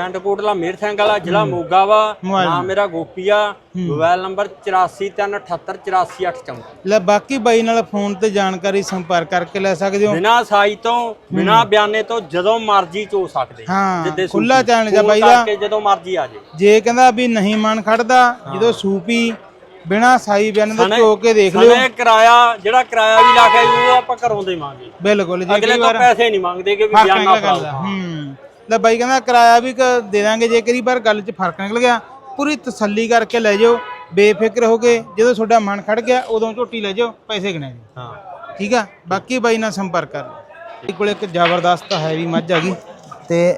ਪਿੰਡ ਕੋਟਲਾ ਮੇਰ ਸਿੰਘ ਵਾਲਾ ਜ਼ਿਲ੍ਹਾ ਮੋਗਾ ਵਾ ਨਾਮ ਮੇਰਾ ਗੋਪੀ ਆ ਮੋਬਾਈਲ ਨੰਬਰ 8438788484 ਲੈ ਬਾਕੀ ਬਾਈ ਨਾਲ ਫੋਨ ਤੇ ਜਾਣਕਾਰੀ ਸੰਪਰਕ ਕਰਕੇ ਲੈ ਸਕਦੇ ਹੋ। ਬਿਨਾ ਸਾਈ ਤੋਂ ਬਿਨਾ ਬਿਆਨੇ ਤੋਂ ਜਦੋਂ ਮਰਜ਼ੀ ਚੋ ਸਕਦੇ। ਹਾਂ, ਜਿੱਦੇ ਖੁੱਲਾ। ਚੈਨਲ ਜਾ ਬਾਈ ਦਾ। ਜਦੋਂ ਮਰਜ਼ੀ ਆ ਜੇ। ਜੇ ਕਹਿੰਦਾ ਵੀ ਨਹੀਂ ਮਨ ਖੜਦਾ ਜਦੋਂ ਸੂਪੀ ਬਿਨਾ ਸਾਈ ਬਿਆਨ ਦੇ ਚੋ ਕੇ ਦੇਖ ਲਿਓ। ਸਣੇ ਕਿਰਾਇਆ ਜਿਹੜਾ ਕਿਰਾਇਆ ਵੀ ਲਾ ਕੇ ਉਹ ਆਪਾਂ ਘਰੋਂ ਦੇਵਾਂਗੇ। ਬਿਲਕੁਲ ਜੇ ਅਗਲੇ ਤੋਂ ਪੈਸੇ ਨਹੀਂ ਮੰਗਦੇ ਕਿ ਵੀ ਬਿਆਨਾ ਫੜਾਓ ਹੂੰ। ਲੈ ਬਾਈ ਕਹਿੰਦਾ ਕਿਰਾਇਆ ਵੀ ਕ- ਦੇ ਦਾਂਗੇ ਜੇ ਕਈ ਵਾਰ ਗੱਲ 'ਚ ਫ਼ਰਕ ਨਿਕਲ ਗਿਆ। ਪੂਰੀ ਤਸੱਲੀ ਕਰਕੇ ਲੈ ਜਾਓ ਬੇਫਿਕਰ ਹੋ ਕੇ ਜਦੋਂ ਤੁਹਾਡਾ ਮਨ ਖੜ ਗਿਆ ਉਦੋਂ ਝੋਟੀ ਲੈ ਜਾਓ ਪੈਸੇ ਗਿਣੇ ਜਾਓ ਹਾਂ। ਠੀਕ ਆ? ਬਾਕੀ ਬਾਈ ਨਾਲ ਸੰਪਰਕ ਕਰ ਲਓ। ਇਹ ਕੋਲ ਇੱਕ ਜ਼ਬਰਦਸਤ ਹੈਵੀ ਮੱਝ ਆ ਗਈ। ਤੇ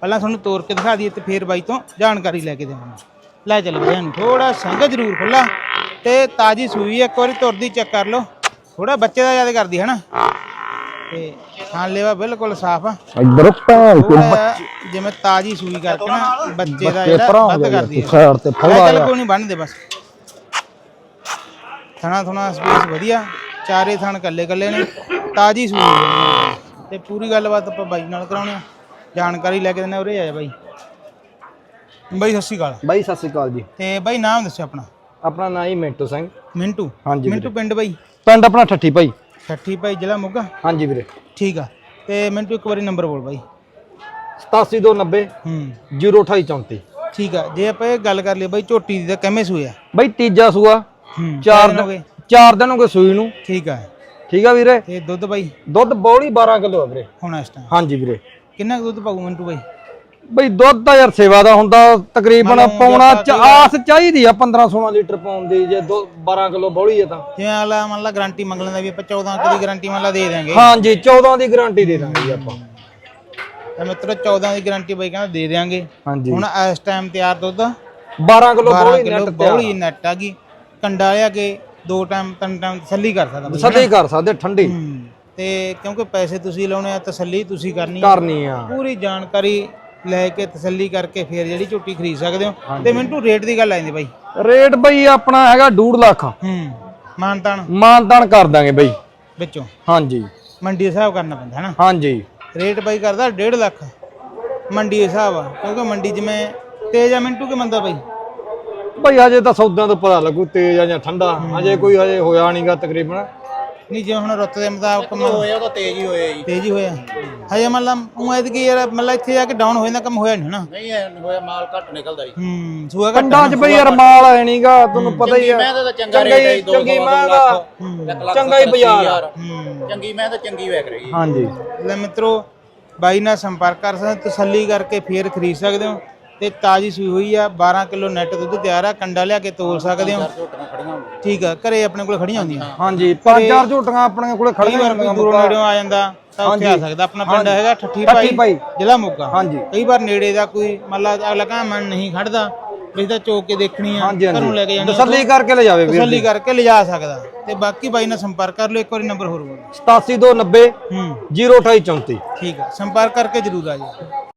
ਪਹਿਲਾਂ ਤੁਹਾਨੂੰ ਤੋੜ ਕੇ ਦਿਖਾ ਦਈਏ ਤੇ ਫੇਰ ਬਾਈ ਤੋਂ ਜਾਣਕਾਰੀ ਲੈ ਕੇ ਦੇਵਾਂਗੇ। ਲੈ ਚੱਲ ਬਈ ਨੂੰ ਥੋੜਾ ਸੰਗ ਜ਼ਰੂਰ ਖੁੱਲਾ ਤੇ ਤਾਜੀ ਸੂਈ ਆ, ਇੱਕ ਵਾਰੀ ਤੁਰਦੀ ਚੈੱਕ ਕਰ ਲਓ। ਥੋੜਾ ਬੱਚੇ ਦਾ ਯਾਦ ਕਰਦੀ ਹੈ ਨਾ? ਤੇ ਹਾਂ ਲੈਵਾ ਬਿਲਕੁਲ ਸਾਫ਼ ਆ। ਇੱਧਰ ਭੈਣ ਜਿਵੇਂ ਤਾਜੀ ਸੂਈ ਕਰਕੇ ਨਾ ਬੱਚੇ ਦਾ ਜਿਹੜਾ ਵੱਧ ਕਰਦੀ ਹੈ ਸਾਈਡ ਤੇ ਲੈ ਚੱਲ ਕੋਈ ਨਹੀਂ ਬੰਨਦੇ ਬਸ। ਥਣਾ ਥਣਾ ਸਪੇਸ ਵਧੀਆ ਚਾਰੇ ਥਣ ਕੱਲੇ ਕੱਲੇ ਨੇ ਤਾਜੀ ਸੂਈ ਹੈ ਤੇ ਪੂਰੀ ਗੱਲਬਾਤ ਆਪਾਂ ਬਾਈ ਨਾਲ ਕਰਾਉਣੇ ਆ। ਜਾਣਕਾਰੀ ਲੈ ਕੇ ਦਿੰਦੇ ਉਰੇ ਆ ਜਾ ਬਾਈ। ਬਾਈ ਸਤਿ ਸ਼੍ਰੀ ਅਕਾਲ। ਬਾਈ ਸਤਿ ਸ੍ਰੀ ਅਕਾਲ ਜੀ। ਤੇ ਬਾਈ ਨਾਮ ਦੱਸਿਓ ਆਪਣਾ। ਆਪਣਾ ਨਾਂ ਹੀ ਮਿੰਟੂ ਸਿੰਘ। ਮਿੰਟੂ। ਹਾਂਜੀ ਮਿੰਟੂ ਪਿੰਡ ਬਾਈ। ਪਿੰਡ ਆਪਣਾ ਠੱਠੀ ਭਾਈ। ਠੱਠੀ ਭਾਈ ਜ਼ਿਲ੍ਹਾ ਮੋਗਾ? ਹਾਂਜੀ ਵੀਰੇ। ਠੀਕ ਆ। ਤੇ ਮਿੰਟੂ ਇੱਕ ਵਾਰੀ ਨੰਬਰ ਬੋਲ ਬਾਈ। 8790 ਹੂੰ। 02834 ਠੀਕ ਆ। ਜੇ ਆਪਾਂ ਇਹ ਗੱਲ ਕਰ ਲਈ ਬਾਈ ਝੋਟੀ ਦੀ ਤਾਂ ਕਿਵੇਂ ਸੂਇਆ ਬਾਈ ਤੀਜਾ ਸੂਆ। ਹੂੰ ਚਾਰ ਦਿਨ ਹੋ ਗਏ। ਚਾਰ ਦਿਨ ਹੋ ਗਏ ਸੂਈ ਨੂੰ। ਠੀਕ ਆ। ਠੀਕ ਆ ਵੀਰੇ। ਤੇ ਦੁੱਧ ਬਾਈ? ਦੁੱਧ ਬੌਲੀ 12 ਕਿਲੋ ਆ ਵੀਰੇ। ਹੁਣ ਇਸ ਟਾਈਮ ਹਾਂਜੀ ਵੀਰੇ। ਕਿੰਨਾ ਕੁ ਦੁੱਧ ਪਾਉ ਮਿੰਟੂ ਬਾਈ? ਬਈ ਦੁੱਧ ਦਾ ਯਾਰ ਸੇਵਾ ਦਾ ਹੁੰਦਾ ਤਕਰੀਬਨ ਮਤਲਬ ਪੌਣਾ ਆਪਾਂ ਚ ਆਸ ਚਾਹੀਦੀ ਆ 15 16 ਲੀਟਰ ਪਾਉਣ ਦੀ ਜੇ ਦੋ 12 ਕਿਲੋ ਬੌਲੀ ਹੈ ਤਾਂ। ਜਿਵੇਂ ਅਗਲਾ ਮੰਨ ਲਾ ਗਾਰੰਟੀ ਮੰਗ ਲੈਂਦਾ ਵੀ ਆਪਾਂ 14 ਕੁ ਦੀ ਗਾਰੰਟੀ ਮੰਨ ਲਾ ਦੇ ਦਿਆਂਗੇ। ਹਾਂਜੀ 14 ਦੀ ਗਾਰੰਟੀ ਦੇ ਦਾਂਗੇ ਜੀ ਆਪਾਂ। ਤਾਂ ਮਿੱਤਰੋ 14 ਦੀ ਗਾਰੰਟੀ ਬਾਈ ਕਹਿੰਦਾ ਦੇ ਦਿਆਂਗੇ। ਹਾਂਜੀ। ਹੁਣ ਇਸ ਟਾਈਮ ਤਿਆਰ ਦੁੱਧ 12 ਕਿਲੋ 12 ਬੌਲੀ ਕਿਲੋ ਨੈਟ ਤੇ ਬੌਲੀ ਨੈਟ ਆ ਗਈ ਕੰਡਾ ਲਿਆ ਕੇ ਦੋ ਟਾਈਮ ਤਿੰਨ ਟਾਈਮ ਤਸੱਲੀ ਕਰ ਸਕਦਾ ਬਾਈ। ਸਦੇ ਕਰ ਸਕਦੇ ਠੰਡੀ। ਹੂੰ। ਤੇ ਕਿਉਂਕਿ ਪੈਸੇ ਤੁਸੀਂ ਲਾਉਣੇ ਆ ਤਸੱਲੀ ਤੁਸੀਂ ਕਰਨੀ ਆ। ਕਰਨੀ ਆ। ਪੂਰੀ ਜਾਣਕਾਰੀ ਲੈ ਕੇ ਤਸੱਲੀ ਕਰਕੇ ਫਿਰ ਜਿਹੜੀ ਝੋਟੀ ਖਰੀਦ ਸਕਦੇ ਹੋ। ਤੇ ਮਿੰਟੂ ਰੇਟ ਦੀ ਗੱਲ ਆ ਜਾਂਦੀ ਬਾਈ। ਰੇਟ ਬਈ ਆਪਣਾ ਹੈਗਾ 2.5 ਲੱਖ। ਹੂੰ ਮਾਨਤਾਨ ਮਾਨਤਾਨ ਕਰ ਦਾਂਗੇ ਬਈ। ਵਿੱਚੋਂ। ਹਾਂਜੀ। ਮੰਡੀ ਦੇ ਹਿਸਾਬ ਕਰਨਾ ਪੈਂਦਾ ਹੈ ਨਾ ਹਾਂਜੀ। ਰੇਟ ਬਾਈ ਕਰਦਾ 1.5 ਲੱਖ। ਮੰਡੀ ਦੇ ਹਿਸਾਬ ਆ ਕਿਉਂਕਿ ਮੰਡੀ ਜਿਵੇਂ ਤੇਜ ਆ ਮਿੰਟੂ ਕੇ ਮੰਦਾ ਬਾਈ? ਬਈ ਹਜੇ ਤਾਂ ਸੌਦਿਆਂ ਤੋਂ ਪਤਾ ਲੱਗੂ ਤੇਜ਼ ਆ ਜਾਂ ਠੰਡਾ। ਹਜੇ ਕੋਈ ਹਜੇ ਹੋਇਆ ਨਹੀਂਗਾ ਤਕਰੀਬਨ। ਨਹੀਂ ਜਿਵੇਂ ਹੁਣ ਰੁੱਤ ਦੇ ਮੁਤਾਬਕ ਹੋਇਆ ਤਾਂ ਤੇਜ਼ ਹੀ ਹੋਇਆ ਜੀ। ਤੇਜ਼ ਹੀ ਹੋਇਆ ਹਜੇ ਮਤਲਬ ਉਹ ਐਤਕੀ ਯਾਰ ਮਤਲਬ ਇੱਥੇ ਜਾ ਕੇ ਡਾਊਨ ਹੋ ਜਾਂਦਾ ਕੰਮ ਹੋਇਆ ਨਹੀਂ ਨਾ ਨਹੀਂ ਐ ਹੋਇਆ ਮਾਲ ਘੱਟ ਨਿਕਲਦਾ ਜੀ। ਹੂੰ ਸੂਆ ਘੱਟ ਪਿੰਡਾਂ 'ਚ ਬਈ ਯਾਰ ਮਾਲ ਹੈ ਨਹੀਂਗਾ ਤੁਹਾਨੂੰ ਪਤਾ ਹੀ ਆ। ਮੈਂ ਤਾਂ ਚੰਗਾ ਰੇਟ ਹੈ ਚੰਗੀ ਮੈਂ ਦਾ ਚੰਗਾ ਹੀ ਬਾਜ਼ਾਰ ਆ। ਹੂੰ। ਚੰਗੀ ਮੈਂ ਤਾਂ ਚੰਗੀ ਵੇਖ ਰਹੀ ਹਾਂਜੀ। ਲੈ ਮਿੱਤਰੋ ਬਾਈ ਨਾਲ ਸੰਪਰਕ ਕਰ ਸਕਦੇ ਹੋ, ਤਸੱਲੀ ਕਰਕੇ ਫੇਰ ਖਰੀਦ ਸਕਦੇ ਹੋ। ਤੇ ਤਾਜੀ ਸੂਈ ਹੋਈ ਆ 12 ਕਿਲੋ ਨੈਟ ਦੁੱਧ ਤਿਆਰ ਆ ਕੰਡਾ ਲਿਆ ਕੇ ਤੋਲ ਸਕਦੇ ਹੋ? ਝੋਟੀਆਂ ਖੜੀਆਂ ਹੁੰਦੀਆਂ ਠੀਕ ਆ ਘਰੇ ਆਪਣੇ ਕੋਲ ਖੜੀਆਂ ਹੁੰਦੀਆਂ। ਹਾਂਜੀ ਪੰਜ ਚਾਰ ਝੋਟੀਆਂ ਆਪਣੇ ਕੋਲੇ ਕਈ ਖੜੀਆਂ ਵਾਰ ਕੋਈ ਦੂਰੋਂ ਨੇੜਿਓਂ ਆ ਜਾਂਦਾ ਤਾਂ ਉੱਥੇ ਆ ਹਾਂਜੀ। ਸਕਦਾ। ਆਪਣਾ ਪਿੰਡ ਹਾਂਜੀ। ਹੈਗਾ ਠੱਠੀ ਠੱਠੀ ਭਾਈ ਭਾਈ। ਜ਼ਿਲ੍ਹਾ ਮੋਗਾ। ਹਾਂਜੀ। ਕਈ ਵਾਰ ਨੇੜੇ ਦਾ ਕੋਈ ਮੱਲਾ ਅਗਲਾ ਕਹਿੰਦਾ ਮਨ ਨਹੀਂ ਖੜਦਾ ਵੀ ਤਾਂ ਚੋਕ ਕੇ ਦੇਖਣੀ ਆ ਹਾਂਜੀ ਘਰੋਂ ਲੈ ਕੇ ਹਾਂਜੀ ਜਾਣੀ ਆ, ਤਸੱਲੀ ਕਰਕੇ ਲੈ ਜਾਵੇ ਵੀਰ ਤਸੱਲੀ ਕਰਕੇ ਲਿਜਾ ਸਕਦਾ। ਤੇ ਬਾਕੀ ਬਾਈ ਨਾਲ ਸੰਪਰਕ ਕਰ ਲਓ ਇੱਕ ਵਾਰੀ ਨੰਬਰ ਹੋਰ ਬੋਲੋ। 87290 ਹੂੰ। 02834 ਠੀਕ ਆ ਸੰਪਰਕ ਕਰਕੇ ਜਰੂਰ ਆ ਜੀ